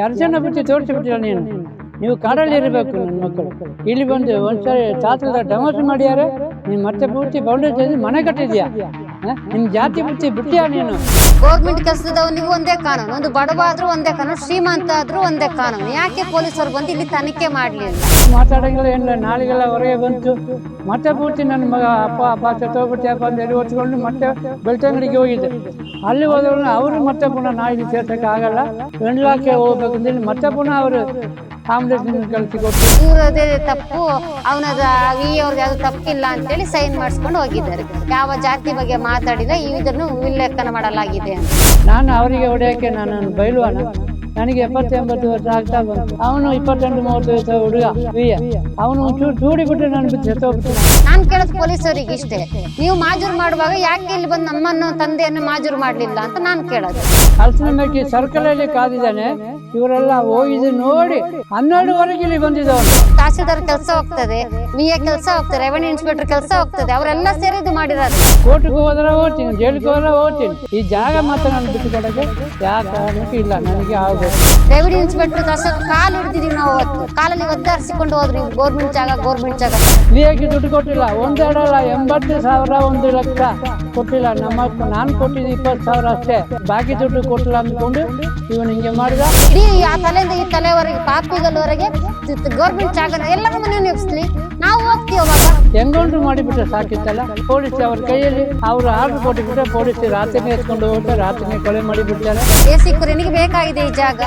ಎರಡು ಜನ ಬಿಟ್ಟು ತೋರಿಸಿಬಿಟ್ಟಿಲ್ಲ ನೀನು. ನೀವು ಕಾಡಲ್ಲಿ ಇರಬೇಕು ನನ್ನ ಮಕ್ಕಳು. ಇಲ್ಲಿ ಬಂದು ಒಂದ್ಸರಿ ಚಾತ್ರದ ಡಮಸ್ ಮಾಡ್ಯಾರೆ ನೀನು ಮತ್ತೆ ಪೂರ್ತಿ ಬೌಂಡ್ರಿ ಮನೆ ಕಟ್ಟಿದ್ಯಾ ನಿಮ್ ಜಾತಿ ಮುಚ್ಚಿ ಬಿಟ್ಟಿಯಾ ನೀನು? ಗೌರ್ಮೆಂಟ್ ಕೆಲಸದವನಿಗೂ ಒಂದೇ ಕಾನೂನು. ಒಂದು ಬಡವ ಆದ್ರೂ ಒಂದೇ ಕಾನೂನು ಶ್ರೀಮಂತ ಆದ್ರೂ ಒಂದೇ ಕಾನೂನು. ಯಾಕೆ ಪೊಲೀಸರು ಬಂದು ಇಲ್ಲಿ ತನಿಖೆ ಮಾಡಲಿಲ್ಲ ಮಾತಾಡಂಗಿಲ್ಲ ಏನಿಲ್ಲ ನಾಳೆಗೆಲ್ಲ ಹೊರಗೆ ಬಂತು. ಮತ್ತೆ ಪೂರ್ತಿ ನನ್ನ ಮಗ ಅಪ್ಪ ಅಪ್ಪ ಸತ್ತೋಗ್ಬಿಟ್ಟಿಯಪ್ಪ ಅಂತ ಹೇಳಿ ಹೊತ್ಕೊಂಡು ಮತ್ತೆ ಬೆಳ್ತಂಗಡಿಗೆ ಹೋಗಿದ್ದೆ ಅಲ್ಲಿ ಹೋದವ್ರನ್ನ ಅವರು ಮತ್ತೆ ಪುನಃ ನಾಯಿಗೆ ಸೇರ್ಸಕ್ಕೆ ಆಗಲ್ಲ. ಗಂಡ್ಲಾಕೆ ಹೋಗ್ಬೇಕು ಅಂತೇಳಿ ಮತ್ತೆ ಪುನಃ ಅವರು ಇವ್ರದೇ ತಪ್ಪು ಅವನದ ಈ ಅವ್ರಿಗೆ ಅದು ತಪ್ಪಿಲ್ಲ ಅಂತೇಳಿ ಸೈನ್ ಮಾಡಿಸ್ಕೊಂಡು ಹೋಗಿದ್ದಾರೆ. ಯಾವ ಜಾತಿ ಬಗ್ಗೆ ಮಾತಾಡಿದ ಇದನ್ನು ಉಲ್ಲೇಖನ ಮಾಡಲಾಗಿದೆ ಅಂತ. ನಾನು ಅವರಿಗೆ ಹೊಡೆಯೋಕೆ ನಾನು ಬೈಲ್ವಾನ? ನನಗೆ ಎಪ್ಪತ್ತು ಎಂಬತ್ತು ವರ್ಷ ಆಗ್ತಾ ಬಂತು. ಅವನು ಇಪ್ಪತ್ತೆಂಟು ಮೂವತ್ತು ವಯಸ್ಸು ಹುಡುಗ ವಿಯ ಅವನು ಒಂಚೂರು ಚೂಡಿ ಬಿಟ್ಟು ನಾನು ಬಿಟ್ಟು ನಾನು ಕೇಳೋದು ಪೊಲೀಸರಿಗೆ ಇಷ್ಟೇ. ನೀವು ಮಾಜೂರು ಮಾಡುವಾಗ ಯಾಕೆ ಇಲ್ಲಿ ಬಂದು ನಮ್ಮನ್ನು ತಂದೆಯನ್ನು ಮಾಜೂರು ಮಾಡಲಿಲ್ಲ ಅಂತ ನಾನು ಕೇಳೋದು. ಕಲ್ಸಿನ ಮೇಲೆ ಸರ್ಕಲಲ್ಲಿ ಕಾದಿದ್ದಾನೆ. ಇವರೆಲ್ಲ ಹೋಗಿದ್ದು ನೋಡಿ ಹನ್ನೆರಡುವರೆಗೆ ಇಲ್ಲಿ ಬಂದಿದ್ದವರು. ತಹಸೀಲ್ದಾರ್ ಕೆಲಸ ಹೋಗ್ತದೆ ವಿ ಎ ಕೆಲಸ ಹೋಗ್ತದೆ ರೆವೆನ್ಯೂ ಇನ್ಸ್ಪೆಕ್ಟರ್ ಕೆಲಸ ಹೋಗ್ತದೆ ಅವರೆಲ್ಲ ಸೇರಿದ್ದು ಮಾಡಿರೋದು. ಕೋರ್ಟ್ಗೆ ಹೋದ್ರೆ ಹೋಗ್ತೀನಿ ಜೈಲಿಗೆ ಹೋದ್ರೆ ಹೋಗ್ತೀನಿ. ಈ ಜಾಗ ಮಾತ್ರ ನಾನು ಬಿಟ್ಟುಕೊಡಕ್ಕೆ ಯಾವ ಕಾರಣಕ್ಕೂ ಇಲ್ಲ ನನಗೆ ಆಗಬೇಕು. ರೆವೆನ್ಯೂ ಇನ್ಸ್ಪೆಕ್ಟರ್ ತಹಸೀಲ್ ಕಾಲು ಹಿಡಿದಿದ್ದೀವಿ ನಾವು ಅವತ್ತು. ಕಾಲಲ್ಲಿ ಒದ್ದಾರಿಸಿಕೊಂಡು ಹೋದ್ರಿ ಗೌರ್ಮೆಂಟ್ ಜಾಗ ಗೌರ್ಮೆಂಟ್ ಜಾಗ. ವಿಎಗೆ ದುಡ್ಡು ಕೊಟ್ಟಿಲ್ಲ ಒಂದೆರಡಲ್ಲ ಎಂಬತ್ತು ಸಾವಿರ ಒಂದು ಲಕ್ಷ ಕೊಟ್ಟಿಲ್ಲ. ನಮ್ಮ ನಾನು ಕೊಟ್ಟಿದ್ದು ಇಪ್ಪತ್ತು ಸಾವಿರ ಅಷ್ಟೇ. ಬಾಕಿ ದುಡ್ಡು ಕೊಟ್ಟಿಲ್ಲ ಅಂದ್ಕೊಂಡು ಇವನು ಹಿಂಗೆ ಮಾಡಿದ. ಇಡೀ ಆ ತಲೆಯಿಂದ ಈ ತಲೆವರೆಗೆ ಪಾಪಿಗಲ್ವರೆಗೆ ಗೌರ್ಮೆಂಟ್ ಜಾಗ ಎಲ್ಲವನ್ನು ನೀವು ನಿಲ್ಲಿಸ್ಲಿ ನಾವು ಹೋಗ್ತೀವಿ ಅವಾಗ. ಹೆಂಗೊಂಡ್ರು ಮಾಡಿಬಿಟ್ರೆ ಸಾಕಿತ್ತಲ್ಲ? ಪೊಲೀಸ್ ಅವ್ರ ಕೈಯಲ್ಲಿ ಅವರು ಆರ್ಡರ್ ಕೊಟ್ಟುಬಿಟ್ರೆ ಪೊಲೀಸ್ ರಾತ್ರಿನೇ ಎತ್ಕೊಂಡು ಹೋಗ್ತಾರೆ ರಾತ್ರಿನೇ ಕೊಲೆ ಮಾಡಿಬಿಡ್ತಾರೆ. ಕುರಿನಿಗೆ ಬೇಕಾಗಿದೆ ಈ ಜಾಗ.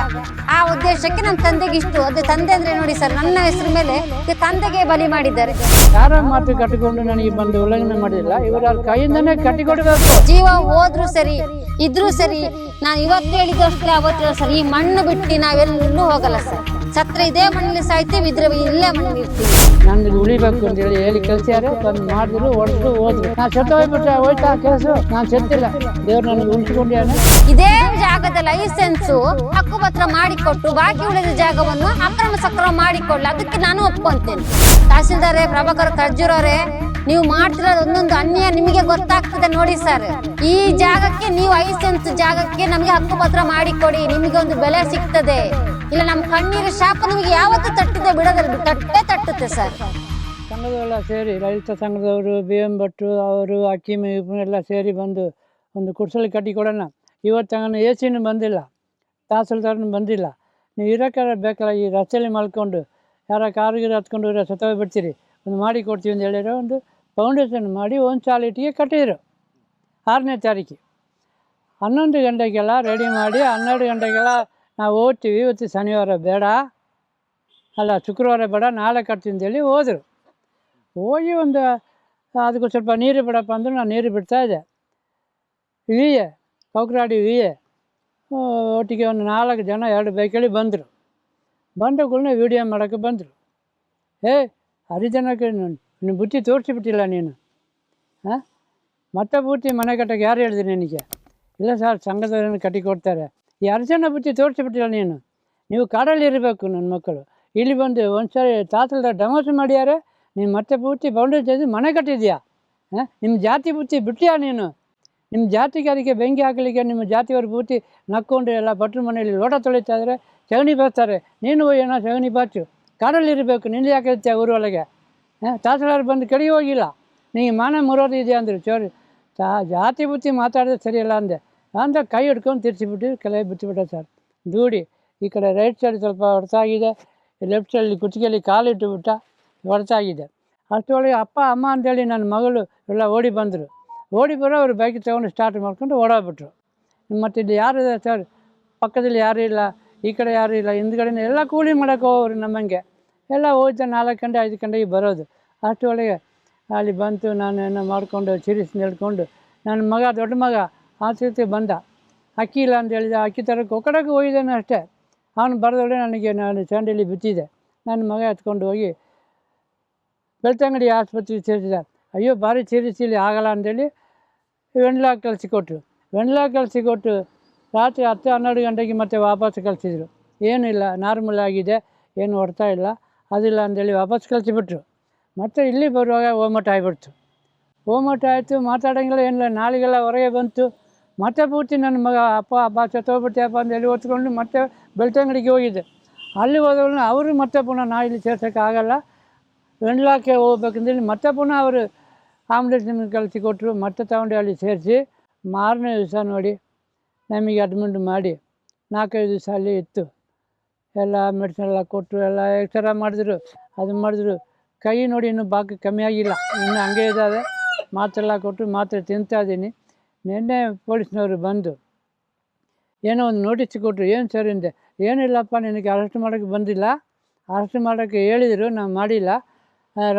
ಆ ಉದ್ದೇಶಕ್ಕೆ ನನ್ನ ತಂದೆಗೆ ಇಷ್ಟು. ಅದು ತಂದೆ ಅಂದ್ರೆ ನೋಡಿ ಸರ್ ನನ್ನ ಹೆಸರು ಮೇಲೆ ತಂದೆಗೆ ಬಲಿ ಮಾಡಿದ್ದಾರೆ. ಯಾರ ಮಾತು ಕಟ್ಟಿಕೊಂಡು ನನಗೆ ಬಂದು ಉಲ್ಲಂಘನೆ ಮಾಡಿಲ್ಲ ಇವರ ಕೈಯಿಂದನೇ ಕಟ್ಟಿಕೊಡ್ಬೇಕು. ಜೀವ ಹೋದ್ರು ಸರಿ ಇದ್ರೂ ಸರಿ ನಾನು ಇವತ್ತು ಹೇಳಿದಷ್ಟೇ ಅವತ್ತು ಸರಿ ಸರ್. ಈ ಮಣ್ಣು ಬಿಟ್ಟು ನಾವೆಲ್ಲೂ ಹೋಗಲ್ಲ ಸರ್. ಸತ್ರ ಇದೇ ಮಣ್ಣಲ್ಲಿ ಸಾಯ್ತೀವಿ ಇದ್ರೆ ಇಲ್ಲೇ ಮಣ್ಣಲ್ಲಿ ಇರ್ತೀವಿ. ನನಗೆ ಉಳಿಬೇಕು ಅಂತ ಹೇಳಿ ಹೇಳಿ ಕಲ್ಸ್ಯಾರೆ ಬಂದು ಮಾಡಿದ್ರು ಹೊಡೆದ್ರು ಹೋದ್ರು ನಾನು ಸತ್ತು ಹೋಗ್ಬಿಟ್ರೆ ಹೋಯ್ತಾ ಕೆಲಸ? ನಾನು ಸತ್ತಿಲ್ಲ. ದೇವ್ರು ನನಗೆ ಉಳಿಸ್ಕೊಂಡ್ಯಾನೆ ಇದೇ ಜಾಗದ ಲೈಸೆನ್ಸು ಹಕ್ಕುಪತ್ರ ಮಾಡಿಕೊಟ್ಟು ಬಾಕಿ ಉಳಿದ ಜಾಗವನ್ನು ಅಕ್ರಮ ಸಕ್ರಮ ಮಾಡಿಕೊಳ್ಳಿ. ಅದಕ್ಕೆ ನಾನು ಒಪ್ಕೊಂತೇನೆ. ತಹಸೀಲ್ದಾರೇ ಪ್ರಭಾಕರ್ ಕರ್ಜೂರವರೇ ನೀವು ಮಾಡ್ತಿರೋದು ಒಂದೊಂದು ಅನ್ಯಾಯ ನಿಮಗೆ ಗೊತ್ತಾಗ್ತದೆ ನೋಡಿ ಸರ್ ಈ ಜಾಗಕ್ಕೆ ನೀವು ಐಸೆನ್ಸ್ ಜಾಗಕ್ಕೆ ನಮಗೆ ಹಕ್ಕುಪತ್ರ ಮಾಡಿಕೊಡಿ. ನಿಮಗೆ ಒಂದು ಬೆಲೆ ಸಿಗ್ತದೆ. ಇಲ್ಲ ನಮ್ಮ ಕಣ್ಣೀರು ಶಾಪ ಯಾವತ್ತೂ ತಟ್ಟಿದೆ ಬಿಡೋದಲ್ಲ ತಟ್ಟೆ ತಟ್ಟುತ್ತೆ ಸರ್. ಸಂಘದವೆಲ್ಲ ಸೇರಿ, ರೈತ ಸಂಘದವರು ಬಿ ಎಂ ಭಟ್ರು ಅವರು, ಅಕ್ಕಿ ಎಲ್ಲ ಸೇರಿ ಬಂದು ಒಂದು ಕುಡ್ಸಲು ಕಟ್ಟಿ ಕೊಡೋಣ. ಇವತ್ತು ಎ ಸಿನೂ ಬಂದಿಲ್ಲ, ತಹಸೀಲ್ದಾರನು ಬಂದಿಲ್ಲ. ನೀವು ಇರೋಕ್ಕಾರ ಬೇಕಲ್ಲ, ಈ ರಸ್ತೆಯಲ್ಲಿ ಮಲ್ಕೊಂಡು, ಯಾರ ಕಾರಿಗೆ ಹತ್ಕೊಂಡು ಇರೋ ಸತ್ತೋಗಿ ಬಿಡ್ತೀರಿ ಒಂದು ಮಾಡಿ ಕೊಡ್ತೀವಿ ಅಂತ ಹೇಳಿರೋ ಒಂದು ಫೌಂಡೇಶನ್ ಮಾಡಿ ಒಂದು ಸಾಲಿಟಿಗೆ ಕಟ್ಟಿದ್ರು. ಆರನೇ ತಾರೀಕು ಹನ್ನೊಂದು ಗಂಟೆಗೆಲ್ಲ ರೆಡಿ ಮಾಡಿ, ಹನ್ನೆರಡು ಗಂಟೆಗೆಲ್ಲ ನಾವು ಓದ್ತೀವಿ ಇವತ್ತು ಶನಿವಾರ ಬೇಡ ಅಲ್ಲ ಶುಕ್ರವಾರ ಬೇಡ ನಾಳೆ ಕಟ್ತೀನಿ ಅಂತೇಳಿ ಹೋದರು ಹೋಗಿ ಒಂದು ಅದಕ್ಕೆ ಸ್ವಲ್ಪ ನೀರು ಬಿಡಪ್ಪ ಅಂದರು ನಾನು ನೀರು ಬಿಡ್ತಾ ಇದ್ದೆ V A Kaukradi V A ಒಟ್ಟಿಗೆ ಒಂದು ನಾಲ್ಕು ಜನ ಎರಡು ಬೈಕಲ್ಲಿ ಬಂದರು ಬಂದಗಳನ್ನ ವೀಡಿಯೋ ಮಾಡೋಕ್ಕೆ ಬಂದರು ಏ ಹರಿಜನಕ್ಕೆ ನೀನು ಬುತ್ತಿ ತೋರಿಸಿಬಿಟ್ಟಿಲ್ಲ ನೀನು ಹಾಂ ಮತ್ತೆ ಬುತ್ತಿ ಮನೆ ಕಟ್ಟಕ್ಕೆ ಯಾರು ಹೇಳಿದೆ ನಿನಗೆ ಇಲ್ಲ ಸರ್ ಸಂಘದವರನ್ನು ಕಟ್ಟಿ ಕೊಡ್ತಾರೆ ಈ ಅರ್ಜನ ಬುತ್ತಿ ತೋರಿಸಿಬಿಟ್ಟಿಲ್ಲ ನೀನು. ನೀವು ಕಾಡಲ್ಲಿ ಇರಬೇಕು ನನ್ನ ಮಕ್ಕಳು. ಇಲ್ಲಿ ಬಂದು ಒಂದು ಸಾರಿ ತಾತಲ್ದಾರ್ ಡಮೋಸ್ ಮಾಡ್ಯಾರೆ, ನೀನು ಮತ್ತೆ ಪೂರ್ತಿ ಬೌಂಡ್ರಿ ತೆಗೆದು ಮನೆ ಕಟ್ಟಿದ್ಯಾ? ಹಾಂ? ನಿಮ್ಮ ಜಾತಿ ಬುತ್ತಿ ಬಿಟ್ಟಿಯಾ ನೀನು? ನಿಮ್ಮ ಜಾತಿಗೆ ಅದಕ್ಕೆ ಬೆಂಕಿ ಹಾಕಲಿಕ್ಕೆ ನಿಮ್ಮ ಜಾತಿಯವ್ರು ಪೂರ್ತಿ ನಕ್ಕೊಂಡು ಎಲ್ಲ ಭಟ್ರ ಮನೆಯಲ್ಲಿ ಲೋಟ ತೊಳಿತಾ ಇದ್ದಾರೆ ಸಗಣಿ ಬರ್ತಾರೆ. ನೀನು ಏನೋ ಸಗಣಿ ಬಾಚು. ಕಾಡಲ್ಲಿ ಇರಬೇಕು ನಿಲ್ಲಿ ಯಾಕೆ ಇರ್ತೀಯ ಊರೊಳಗೆ ಹಾಂ? ತಹಸೀಲ್ದಾರ್ ಬಂದು ಕಡೆಗೆ ಹೋಗಿಲ್ಲ. ನೀನು ಮಾನ ಮುರೋದು ಇದೆಯಾ ಅಂದರು. ಚೋರಿ. ಜಾತಿ ಬುತ್ತಿ ಮಾತಾಡಿದ್ರೆ ಸರಿಯಲ್ಲ ಅಂದೆ. ಅಂದ್ರೆ ಕೈ ಹಿಡ್ಕೊಂಡು ತಿರ್ಸಿಬಿಟ್ಟು ಕೆಳಗೆ ಬಿಟ್ಟುಬಿಟ್ಟೆ ಸರ್. ದೂಡಿ, ಈ ಕಡೆ ರೈಟ್ ಸೈಡ್ ಸ್ವಲ್ಪ ಹೊಡೆತಾಗಿದೆ ಲೆಫ್ಟ್ ಸೈಡಲ್ಲಿ ಕುತ್ತಿಗೆಯಲ್ಲಿ ಕಾಲಿಟ್ಟು ಬಿಟ್ಟ ಹೊಡೆತಾಗಿದೆ ಅಷ್ಟರೊಳಗೆ ಅಪ್ಪ, ಅಮ್ಮ ಅಂತೇಳಿ ನನ್ನ ಮಗಳು ಎಲ್ಲ ಓಡಿ ಬಂದರು. ಓಡಿ ಬರೋ ಅವ್ರು ಬೈಕ್ ತೊಗೊಂಡು ಸ್ಟಾರ್ಟ್ ಮಾಡ್ಕೊಂಡು ಓಡೋಗ್ಬಿಟ್ರು. ಮತ್ತು ಇಲ್ಲಿ ಯಾರು ಇದೆ ಸರ್? ಪಕ್ಕದಲ್ಲಿ ಯಾರು ಇಲ್ಲ, ಈ ಕಡೆ ಯಾರೂ ಇಲ್ಲ, ಹಿಂದ್ಗಡೆನೇ ಎಲ್ಲ ಕೂಲಿ ಮಾಡೋಕೆ ಹೋಗೋರು ನಮ್ಮಂಗೆ. ಎಲ್ಲ ಹೋಯ್ತು ನಾಲ್ಕು ಗಂಟೆ, ಐದು ಗಂಟೆಗೆ ಬರೋದು. ಅಷ್ಟರೊಳಗೆ ಅಲ್ಲಿ ಬಂತು ನಾನು ಏನೋ ಮಾಡಿಕೊಂಡು ಚಿರಿಸ್ ನೆಡ್ಕೊಂಡು, ನನ್ನ ಮಗ, ದೊಡ್ಡ ಮಗ ಆಸ್ಪತ್ರೆಗೆ ಬಂದ. ಅಕ್ಕಿ ಇಲ್ಲ ಅಂತ ಹೇಳಿದ ಅಕ್ಕಿ ತರಕ್ಕೆ ಒಕ್ಕಡಕ್ಕೆ ಹೋಗಿದ್ದಾನೆ ಅಷ್ಟೇ. ಅವನು ಬರೆದೊಡೆ ನನಗೆ ನಾನು ಚಂಡಿಲಿ ಬಿತ್ತಿದೆ ನನ್ನ ಮಗ ಎತ್ಕೊಂಡು ಹೋಗಿ ಬೆಳ್ತಂಗಡಿ ಆಸ್ಪತ್ರೆಗೆ ಸೇರಿಸಿದ. ಅಯ್ಯೋ, ಭಾರಿ ಸೇರಿಸಿಲಿ ಆಗಲ್ಲ ಅಂತೇಳಿ ವೆಂಡ್ಲಾ ಕಳಿಸಿಕೊಟ್ರು ವೆಂಡ್ಲಾ ಕಳಿಸಿಕೊಟ್ಟು ರಾತ್ರಿ ಹತ್ತು ಹನ್ನೆರಡು ಗಂಟೆಗೆ ಮತ್ತೆ ವಾಪಸ್ ಕಳಿಸಿದ್ರು. ಏನಿಲ್ಲ ನಾರ್ಮಲ್ ಆಗಿದೆ, ಏನು ಹೊಡ್ತಾ ಇಲ್ಲ, ಅದಿಲ್ಲ ಅಂತೇಳಿ ವಾಪಸ್ ಕಳಿಸಿಬಿಟ್ರು. ಮತ್ತೆ ಇಲ್ಲಿ ಬರುವಾಗ ಓಮಟ ಆಗಿಬಿಡ್ತು. ಓಮಟ ಆಯಿತು, ಮಾತಾಡೋಂಗಿಲ್ಲ, ಏನಿಲ್ಲ, ನಾಳೆಗೆಲ್ಲ ಹೊರಗೆ ಬಂತು. ಮತ್ತೆ ಪೂರ್ತಿ ನನ್ನ ಮಗ ಅಪ್ಪ ಅಪ್ಪ ಸತ್ತೋಗ್ಬಿಡ್ತೀಯಪ್ಪ ಅಂತ ಹೇಳಿ ಹೊತ್ಕೊಂಡು ಮತ್ತೆ ಬೆಳ್ತಂಗಡಿಗೆ ಹೋಗಿದ್ದೆ ಅಲ್ಲಿ ಹೋದವ್ರನ್ನ ಅವರು ಮತ್ತೆ ಪುನಃ ನಾ ಇಲ್ಲಿ ಸೇರ್ಸೋಕ್ಕಾಗಲ್ಲ ವೆಂಡ್ಲಾಕ್ಕೆ ಹೋಗ್ಬೇಕಂದೇಳಿ ಮತ್ತೆ ಪುನಃ ಅವರು ಆಂಬುಲೆನ್ಸ್ನ ಕಳಿಸಿ ಕೊಟ್ಟರು. ಮತ್ತೆ ತಗೊಂಡು ಅಲ್ಲಿ ಸೇರಿಸಿ ಮಾರನೇ ದಿವಸ ನೋಡಿ ನಮಗೆ ಅಡ್ಮಿಂಟ್ ಮಾಡಿ ನಾಲ್ಕೈದು ದಿವಸ ಅಲ್ಲಿ ಇತ್ತು. ಎಲ್ಲ ಮೆಡಿಸಿನ್ ಎಲ್ಲ ಕೊಟ್ಟರು, ಎಲ್ಲ ಎಕ್ಸ್ರಾ ಮಾಡಿದ್ರು. ಅದು ಮಾಡಿದ್ರು. ಕೈ ನೋಡಿ ಇನ್ನೂ ಬಾಕಿ ಕಮ್ಮಿ ಆಗಿಲ್ಲ. ಇನ್ನೂ ಹಂಗೆ ಇದ್ದಾವೆ. ಮಾತ್ರೆ ಕೊಟ್ಟು ಮಾತ್ರೆ ತಿಂತಾ ಇದ್ದೀನಿ. ನಿನ್ನೆ ಪೊಲೀಸ್ನವರು ಬಂದು, ಏನೋ ಒಂದು ನೋಟಿಸ್ ಕೊಟ್ಟರು ಏನು ಸರ್ ಹಿಂದೆ? ಏನಿಲ್ಲಪ್ಪ, ನಿನಗೆ ಅರೆಸ್ಟ್ ಮಾಡೋಕ್ಕೆ ಬಂದಿಲ್ಲ? ಅರೆಸ್ಟ್ ಮಾಡೋಕ್ಕೆ ಹೇಳಿದರು, ನಾನು ಮಾಡಿಲ್ಲ.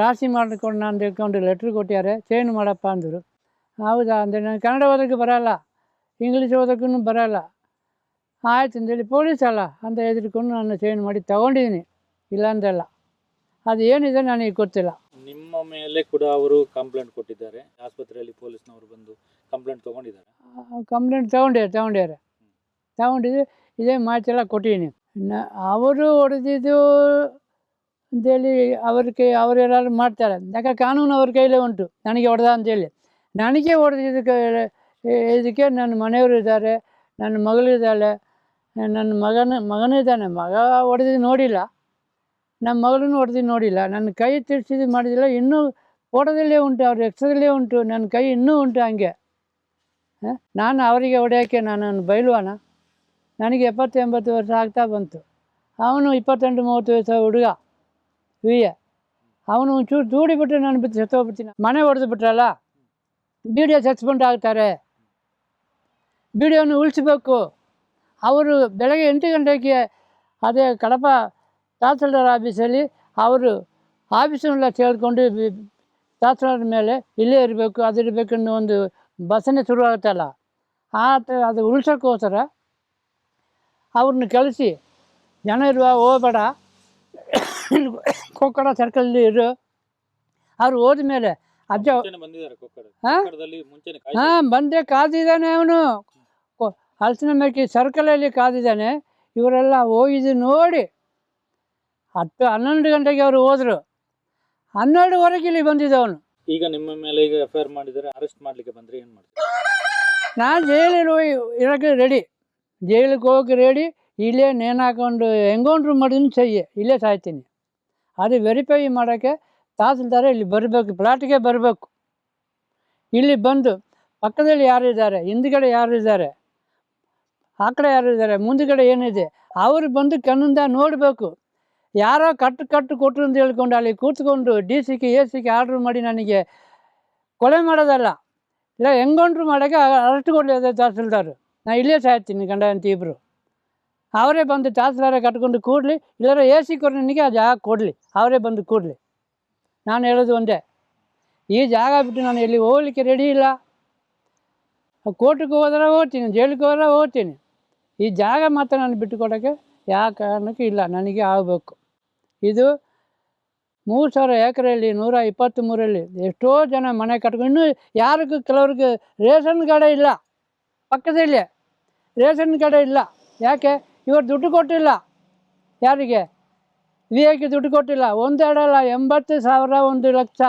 ರಾಶಿ ಮಾಡಿಕೊಂಡು ನಾನು ತಿಳ್ಕೊಂಡು ಲೆಟ್ರ್ ಕೊಟ್ಟಿದ್ದಾರೆ, ಚೇಂಜ್ ಮಾಡಪ್ಪ ಅಂದರು. ಹೌದಾ? ಅಂದರೆ ನಾನು ಕನ್ನಡ ಓದೋಕ್ಕೆ ಬರೋಲ್ಲ, ಇಂಗ್ಲೀಷ್ ಓದೋಕ್ಕೂ ಬರೋಲ್ಲ. ಆಯ್ತು ಅಂತೇಳಿ ಪೊಲೀಸ್ ಅಲ್ಲ? ಅಂತ ಹೆದರ್ಕೊಂಡು ನಾನು ಚೇಂಜ್ ಮಾಡಿ ತಗೊಂಡಿದ್ದೀನಿ ಇಲ್ಲ ಅಂದಲ್ಲ ಅದು ಏನಿದೆ ನನಗೆ ಗೊತ್ತಿಲ್ಲ. ನಿಮ್ಮ ಮೇಲೆ ಕೂಡ ಅವರು ಕಂಪ್ಲೇಂಟ್ ಕೊಟ್ಟಿದ್ದಾರೆ. ಆಸ್ಪತ್ರೆಯಲ್ಲಿ ಪೊಲೀಸ್ನವರು ಬಂದು ಕಂಪ್ಲೇಂಟ್ ತಗೊಂಡಿದ್ದಾರೆ? ಕಂಪ್ಲೇಂಟ್ ತೊಗೊಂಡಿದ್ದಾರೆ ತೊಗೊಂಡಿದ್ದಾರೆ ತೊಗೊಂಡಿದ್ದು ಇದೇ ಮಾತೆಲ್ಲ ಕೊಟ್ಟಿದ್ದೀನಿ. ನ, ಅವರು ಹೊಡೆದಿದ್ದು ಅಂತೇಳಿ ಅವ್ರ ಕೈ ಅವರೆಲ್ಲರೂ ಮಾಡ್ತಾರೆ. ಯಾಕೆ ಕಾನೂನು ಅವ್ರ ಕೈಲೇ ಉಂಟು, ನನಗೆ ಹೊಡೆದ ಅಂತೇಳಿ. ನನಗೆ ಹೊಡೆದಿದ್ದಕ್ಕೆ ಇದಕ್ಕೆ ನನ್ನ ಮನೆಯವರು ಇದ್ದಾರೆ, ನನ್ನ ಮಗಳಿದ್ದಾಳೆ ನನ್ನ ಮಗನ, ಮಗನೂ ಇದ್ದಾನೆ. ಮಗ ಹೊಡೆದಿದ್ದು ನೋಡಿಲ್ಲ, ನಮ್ಮ ಮಗಳನ್ನೂ ಹೊಡೆದಿದ್ದು ನೋಡಿಲ್ಲ. ನನ್ನ ಕೈ ತಿರ್ಸಿದ್ದು ಮಾಡಿದಿಲ್ಲ ಇನ್ನೂ ಫೋಟೋದಲ್ಲೇ ಉಂಟು, ಅವ್ರ ಎಕ್ಸ್ರದಲ್ಲೇ ಉಂಟು, ನನ್ನ ಕೈ ಇನ್ನೂ ಉಂಟು ಹಂಗೆ? ನಾನು ಅವರಿಗೆ ಹೊಡೆಯೋಕ್ಕೆ ನಾನು ಬೈಲ್ವಾನ ನನಗೆ ಎಪ್ಪತ್ತು ಎಂಬತ್ತು ವರ್ಷ ಆಗ್ತಾ ಬಂತು. ಅವನು ಇಪ್ಪತ್ತೆಂಟು, ಮೂವತ್ತು ವರ್ಷ ಹುಡುಗ. ವಿಯ ಅವನು ಒಂಚೂರು ದೂಡಿಬಿಟ್ರೆ ನಾನು ಬಿಟ್ಟು ಸತ್ತೋಗ್ಬಿಡ್ತೀನಿ. ಮನೆ ಹೊಡೆದು ಬಿಟ್ರಲ್ಲ ಬಿ ಡಿ ಎ ಸಸ್ಪೆಂಡ್ ಆಗ್ತಾರೆ. ಬಿ ಉಳಿಸ್ಬೇಕು. ಅವರು ಬೆಳಗ್ಗೆ ಎಂಟು ಗಂಟೆಗೆ ಅದೇ ಕಡಪ ತಹಸೀಲ್ದಾರ್ ಆಫೀಸಲ್ಲಿ ಅವರು ಆಫೀಸನ್ನೆಲ್ಲ ಸೇರಿಕೊಂಡು ತಹಸೀಲ್ದಾರ್ ಮೇಲೆ ಇಲ್ಲೇ ಇರಬೇಕು ಅದು ಇರಬೇಕು ಒಂದು ಬಸನೆ ಶುರು ಆಗುತ್ತಲ್ಲ ಆ ತ ಅದು ಉಳಿಸೋಕ್ಕೋಸ್ಕರ ಅವ್ರನ್ನ ಕಳಿಸಿ ಜನ ಇರುವ ಹೋಗಬೇಡ. ಕೊಕ್ಕಡ ಸರ್ಕಲಲ್ಲಿ ಇರು. ಅವ್ರು ಹೋದ ಮೇಲೆ ಅಜ್ಜ ಹಾಂ ಬಂದೆ ಕಾದಿದ್ದಾನೆ ಅವನು. ಹಲಸಿನ ಮೇಕಿ ಸರ್ಕಲಲ್ಲಿ ಕಾದಿದ್ದಾನೆ. ಇವರೆಲ್ಲ ಹೋಗಿದ್ದು ನೋಡಿ. ಹತ್ತು ಹನ್ನೊಂದು ಗಂಟೆಗೆ ಅವರು ಹೋದರು. ಹನ್ನೆರಡುವರೆಗೆ ಇಲ್ಲಿ ಬಂದಿದ್ದವನು ಈಗ ನಿಮ್ಮ ಮೇಲೆ ಈಗ ಎಫ್ ಐ ಆರ್ ಮಾಡಿದ್ದಾರೆ ಅರೆಸ್ಟ್ ಮಾಡ್ಲಿಕ್ಕೆ ಬಂದ್ರೆ ಏನ್ ಮಾಡ್ತೀವಿ ನಾನು ಜೈಲಿಗೆ ಹೋಗಿ ಇರೋಕ್ಕೆ ರೆಡಿ ಜೈಲಿಗೆ ಹೋಗಿ ರೆಡಿ ಇಲ್ಲೇ ನೇಣು ಹಾಕೊಂಡು ಹೆಂಗೌಂಡ್ರು ಮಾಡಿದ್ರು ಸಹ್ಯ ಇಲ್ಲೇ ಸಾಯ್ತೀನಿ. ಅದು ವೆರಿಫೈ ಮಾಡೋಕ್ಕೆ ತಹಸೀಲ್ದಾರ ಇಲ್ಲಿ ಬರಬೇಕು. ಪ್ಲಾಟಿಗೆ ಬರಬೇಕು. ಇಲ್ಲಿ ಬಂದು ಪಕ್ಕದಲ್ಲಿ ಯಾರು ಇದ್ದಾರೆ ಹಿಂದ್ಗಡೆ ಯಾರು ಇದ್ದಾರೆ ಆ ಕಡೆ ಯಾರು ಇದ್ದಾರೆ ಮುಂದುಗಡೆ ಏನಿದೆ? ಅವರು ಬಂದು ಕಣ್ಣಿಂದ ನೋಡಬೇಕು. ಯಾರೋ ಕಟ್ಟು ಕಟ್ಟು ಕೊಟ್ಟರು ಅಂತ ಹೇಳ್ಕೊಂಡು ಅಲ್ಲಿ ಕೂತ್ಕೊಂಡು ಡಿ ಸಿಗೆ ಎ ಸಿಗೆ ಆರ್ಡ್ರ್ ಮಾಡಿ ನನಗೆ ಕೊಲೆ ಮಾಡೋದಲ್ಲ ಇಲ್ಲ ಹೆಂಗೊಂಡ್ರು ಮಾಡೋಕ್ಕೆ ಅರೆಸ್ಟ್ ಕೊಡಲಿ ಅದೇ ತಹಸೀಲ್ದಾರ್ ನಾ ಇಲ್ಲೇ ಸಾಯ್ತೀನಿ ಗಂಡ ಅಂತ ಇಬ್ಬರು ಅವರೇ ಬಂದು ತಹಸೀಲ್ದಾರ ಕಟ್ಕೊಂಡು ಕೂಡಲಿ ಇಲ್ಲಾರ ಎ ಸಿ ಕೊರನಿಗೆ ಆ ಜಾಗ ಕೊಡಲಿ ಅವರೇ ಬಂದು ಕೂಡಲಿ ನಾನು ಹೇಳೋದು ಒಂದೇ ಈ ಜಾಗ ಬಿಟ್ಟು ನಾನು ಎಲ್ಲಿ ಹೋಗ್ಲಿಕ್ಕೆ ರೆಡಿ ಇಲ್ಲ ಕೋರ್ಟಿಗೆ ಹೋದ್ರೆ ಹೋಗ್ತೀನಿ ಜೈಲಿಗೆ ಹೋದ್ರೆ ಹೋಗ್ತೀನಿ ಈ ಜಾಗ ಮಾತ್ರ ನಾನು ಬಿಟ್ಟು ಕೊಡೋಕ್ಕೆ ಯಾವ ಕಾರಣಕ್ಕೂ ಇಲ್ಲ ನನಗೆ ಆಗಬೇಕು ಇದು ಮೂರು ಸಾವಿರ ಎಕರೆಯಲ್ಲಿ ನೂರ ಇಪ್ಪತ್ತ್ಮೂರಲ್ಲಿ ಎಷ್ಟೋ ಜನ ಮನೆ ಕಟ್ಕೊಂಡು ಇನ್ನೂ ಯಾರಿಗೂ ಕೆಲವ್ರಿಗೆ ರೇಷನ್ ಕಾರ್ಡೇ ಇಲ್ಲ. ಪಕ್ಕದಲ್ಲೇ ರೇಷನ್ ಕಾರ್ಡೇ ಇಲ್ಲ. ಯಾಕೆ? ಇವರು ದುಡ್ಡು ಕೊಟ್ಟಿಲ್ಲ. ಯಾರಿಗೆ? ವಿ ಐಗೆ ದುಡ್ಡು ಕೊಟ್ಟಿಲ್ಲ. ಒಂದೆರಡಲ್ಲ ಎಂಬತ್ತು ಸಾವಿರ ಒಂದು ಲಕ್ಷ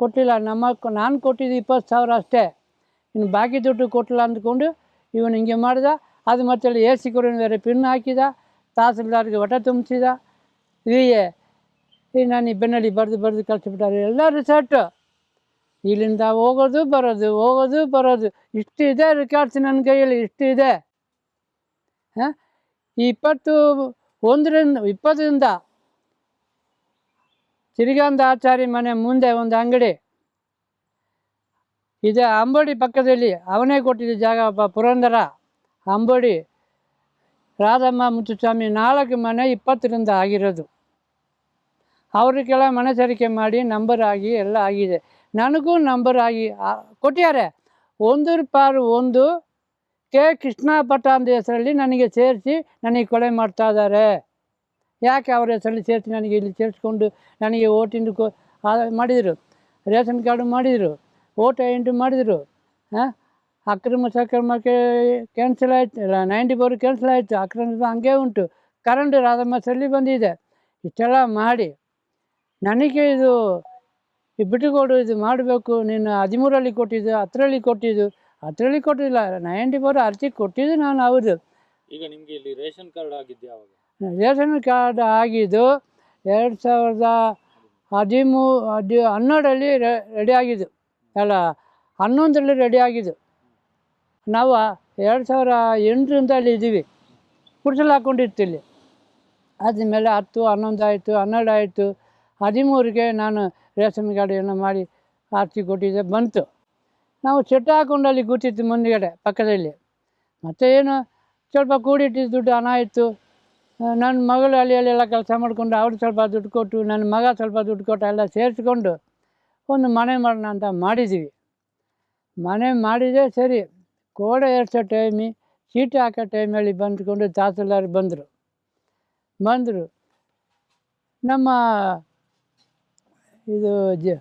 ಕೊಟ್ಟಿಲ್ಲ. ನಮ್ಮ ನಾನು ಕೊಟ್ಟಿದ್ದು ಇಪ್ಪತ್ತು ಸಾವಿರ ಅಷ್ಟೇ. ಇನ್ನು ಬಾಕಿ ದುಡ್ಡು ಕೊಟ್ಟಿಲ್ಲ ಅಂದ್ಕೊಂಡು ಇವನು ಹಿಂಗೆ ಮಾಡ್ದ. ಅದು ಮತ್ತೆ ಎ ಸಿ ಕೊಡೋನು ಬೇರೆ ಪಿನ್ ಹಾಕಿದ. ತಹಸೀಲ್ದಾರ್ಗೆ ಹೊಟ್ಟೆ ತುಂಬಿಸಿದ. ವಿ ಎ ಈ ನಾನು ಈ ಬೆನ್ನಲ್ಲಿ ಬರೆದು ಬರೆದು ಕಳಿಸ್ಬಿಟ್ಟಾರೆ. ಎಲ್ಲ ರಿಸಲ್ಟ್ ಇಲ್ಲಿಂದ ಹೋಗೋದು, ಬರೋದು ಹೋಗೋದು, ಬರೋದು. ಇಷ್ಟು ಇದೆ ರಿಕಾರ್ಡ್ಸ್ ನನ್ನ ಕೈಯಲ್ಲಿ ಇಷ್ಟು ಇದೆ ಹಾಂ? ಇಪ್ಪತ್ತು ಒಂದರಿಂದ, ಇಪ್ಪತ್ತರಿಂದ ತಿರುಗಾಂಧ ಆಚಾರಿ ಮನೆ ಮುಂದೆ ಒಂದು ಅಂಗಡಿ. ಇದೆ ಅಂಬೋಡಿ ಪಕ್ಕದಲ್ಲಿ. ಅವನೇ ಕೊಟ್ಟಿದ್ದ ಜಾಗ ಪುರಂದರ. ಅಂಬೋಡಿ ರಾಧಮ್ಮ ಮುತ್ತುಸ್ವಾಮಿ ನಾಲ್ಕು ಮನೆ ಇಪ್ಪತ್ತರಿಂದ ಆಗಿರೋದು. ಅವ್ರಿಗೆಲ್ಲ ಮನಸರಿಕೆ ಮಾಡಿ ನಂಬರ್ ಆಗಿ ಎಲ್ಲ ಆಗಿದೆ. ನನಗೂ ನಂಬರ್ ಆಗಿ ಕೊಟ್ಟಿದ್ದಾರೆ ಒಂದು ಪಾರು ಒಂದು ಕೆ ಕೃಷ್ಣ ಭಟ್ ಅಂತ ಹೆಸರಲ್ಲಿ ನನಗೆ ಸೇರಿಸಿ ನನಗೆ ಕೊಲೆ ಮಾಡ್ತಾ ಇದ್ದಾರೆ. ಯಾಕೆ ಅವರ ಹೆಸರಲ್ಲಿ ಸೇರಿಸಿ ನನಗೆ ಇಲ್ಲಿ ಸೇರಿಸ್ಕೊಂಡು ನನಗೆ ಓಟಿಂದು ಕೊ ಮಾಡಿದರು? ರೇಷನ್ ಕಾರ್ಡು ಮಾಡಿದರು ಓಟ್ ಎಂಟ್ರಿ ಮಾಡಿದರು ಹಾಂ ಅಕ್ರಮ ಸಕ್ರಮಕ್ಕೆ ಕ್ಯಾನ್ಸಲ್ ಆಯಿತು, ಇಲ್ಲ, ನೈಂಟಿ ಫೋರ್ ಕ್ಯಾನ್ಸಲ್ ಆಯಿತು, ಅಕ್ರಮ ಹಂಗೆ ಉಂಟು. ಕರೆಂಟ್ ರಾಧಮ್ಮ ಸಲ್ಲಿ ಬಂದಿದೆ. ಇಷ್ಟೆಲ್ಲ ಮಾಡಿ. ನನಗೆ ಇದು ಈ ಬಿಟ್ಟುಕೊಡು ಇದು ಮಾಡಬೇಕು. ನೀನು ಹದಿಮೂರಲ್ಲಿ ಕೊಟ್ಟಿದ್ದು ಹತ್ತರಲ್ಲಿ ಕೊಟ್ಟಿದ್ದು. ಹತ್ತರಲ್ಲಿ ಕೊಟ್ಟಿಲ್ಲ ನೈಂಟಿ ಫೋರ್ ಅರ್ಜಿ ಕೊಟ್ಟಿದ್ದು ನಾನು ಹೌದು. ಈಗ ನಿಮಗೆ ಇಲ್ಲಿ ರೇಷನ್ ಕಾರ್ಡ್ ಆಗಿದ್ದು ಯಾವಾಗ ರೇಷನ್ ಕಾರ್ಡ್ ಆಗಿದ್ದು ಎರಡು ಸಾವಿರದ ಹದಿಮೂ ಹದಿ ಹನ್ನೆರಡರಲ್ಲಿ ರೆಡಿ ಆಗಿದ್ದು. ಅಲ್ಲ ಹನ್ನೊಂದರಲ್ಲಿ ರೆಡಿ ಆಗಿದ್ದು. ನಾವು ಎರಡು ಸಾವಿರ ಎಂಟರಿಂದ ಅಲ್ಲಿ ಇದ್ದೀವಿ. ಕುಡಿಸಲು ಹಾಕ್ಕೊಂಡಿತ್ತು ಅದ್ರ ಮೇಲೆ ಹತ್ತು ಹನ್ನೊಂದು ಆಯಿತು ಹನ್ನೆರಡು ಆಯಿತು. ಹದಿಮೂರಿಗೆ ನಾನು ರೇಷನ್ ಕಾರ್ಡನ್ನು ಮಾಡಿ ಆರ್ಸಿ ಕೊಟ್ಟಿದ್ದೆ, ಬಂತು. ನಾವು ಚಟ್ಟ ಹಾಕೊಂಡು ಅಲ್ಲಿ ಕೂತಿತ್ತು ಮುಂದುಗಡೆ, ಪಕ್ಕದಲ್ಲಿ. ಮತ್ತು ಏನು ಸ್ವಲ್ಪ ಕೂಡಿಟ್ಟಿದ್ದ ದುಡ್ಡು ಹಣ ಇತ್ತು. ನನ್ನ ಮಗಳು ಅಲ್ಲಿ ಅಲ್ಲೆಲ್ಲ ಕೆಲಸ ಮಾಡಿಕೊಂಡು ಅವ್ರು ಸ್ವಲ್ಪ ದುಡ್ಡು ಕೊಟ್ಟು, ನನ್ನ ಮಗ ಸ್ವಲ್ಪ ದುಡ್ಡು ಕೊಟ್ಟು ಎಲ್ಲ ಸೇರಿಸ್ಕೊಂಡು ಒಂದು ಮನೆ ಮಾಡೋಣ ಅಂತ ಮಾಡಿದ್ದೀವಿ. ಮನೆ ಮಾಡಿದೆ ಸರಿ, ಕೋಡೆ ಏರ್ಸೋ ಟೈಮಿ ಚೀಟಿ ಹಾಕೋ ಟೈಮಲ್ಲಿ ಬಂದ್ಕೊಂಡು ತಹಸೀಲ್ದಾರ್ ಬಂದರು. ಬಂದರು. ನಮ್ಮ ಇದು ಜ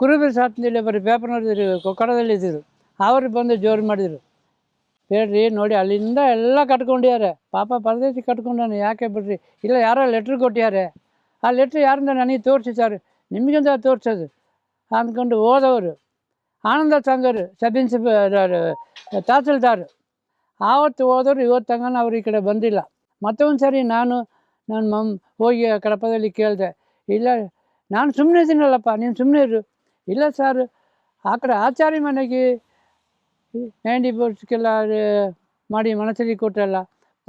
ಕುರುಬಿ ಸಾತ್ನಲ್ಲಿ ಬರೀ ಪೇಪರ್ ನೋಡಿದ್ರು ಕೊಕ್ಕಡದಲ್ಲಿದ್ದರು ಅವರು ಬಂದು ಜೋರು ಮಾಡಿದರು. ಹೇಳ್ರಿ, ನೋಡಿ, ಅಲ್ಲಿಂದ ಎಲ್ಲ ಕಟ್ಕೊಂಡಿದ್ದಾರೆ. ಪಾಪ ಪರದೇಶಿ ಕಟ್ಕೊಂಡಾನೆ ಯಾಕೆ ಬಿಡ್ರಿ? ಇಲ್ಲ, ಯಾರೋ ಲೆಟ್ರ್ ಕೊಟ್ಟಿದ್ದಾರೆ. ಆ ಲೆಟ್ರ್ ಯಾರಿಂದ ನನಗೆ ತೋರಿಸಿದ್ದಾರೆ? ನಿಮಗಿಂದ ತೋರಿಸೋದು. ಅಂದ್ಕೊಂಡು ಹೋದವರು. ಆನಂದ ಸಂಘರು ಸಬ್ ಇನ್ಸ್ಪೆಕ್ಟರ್ ತಹಸೀಲ್ದಾರ್. ಆವತ್ತು ಹೋದವರು, ಇವತ್ತು ತಂಗನ ಅವ್ರು ಈ ಕಡೆ ಬಂದಿಲ್ಲ. ಮತ್ತೊಂದು ಸರಿ ನಾನು ನನ್ನ ಮಮ್ ಹೋಗಿ ಕಡಪದಲ್ಲಿ ಕೇಳಿದೆ, ಇಲ್ಲ ನಾನು ಸುಮ್ಮನೆ ಇದ್ದೀನಲ್ಲಪ್ಪ, ನೀನು ಸುಮ್ಮನೆ ಇರು. ಇಲ್ಲ ಸರ್, ಆ ಕಡೆ ಆಚಾರಿ ಮನೆಗೆ ನೈಂಟಿ ಬೋರ್ಡ್ಸ್ಗೆಲ್ಲ ಮಾಡಿ ಮನಸ್ಸಲ್ಲಿ ಕೊಟ್ಟರಲ್ಲ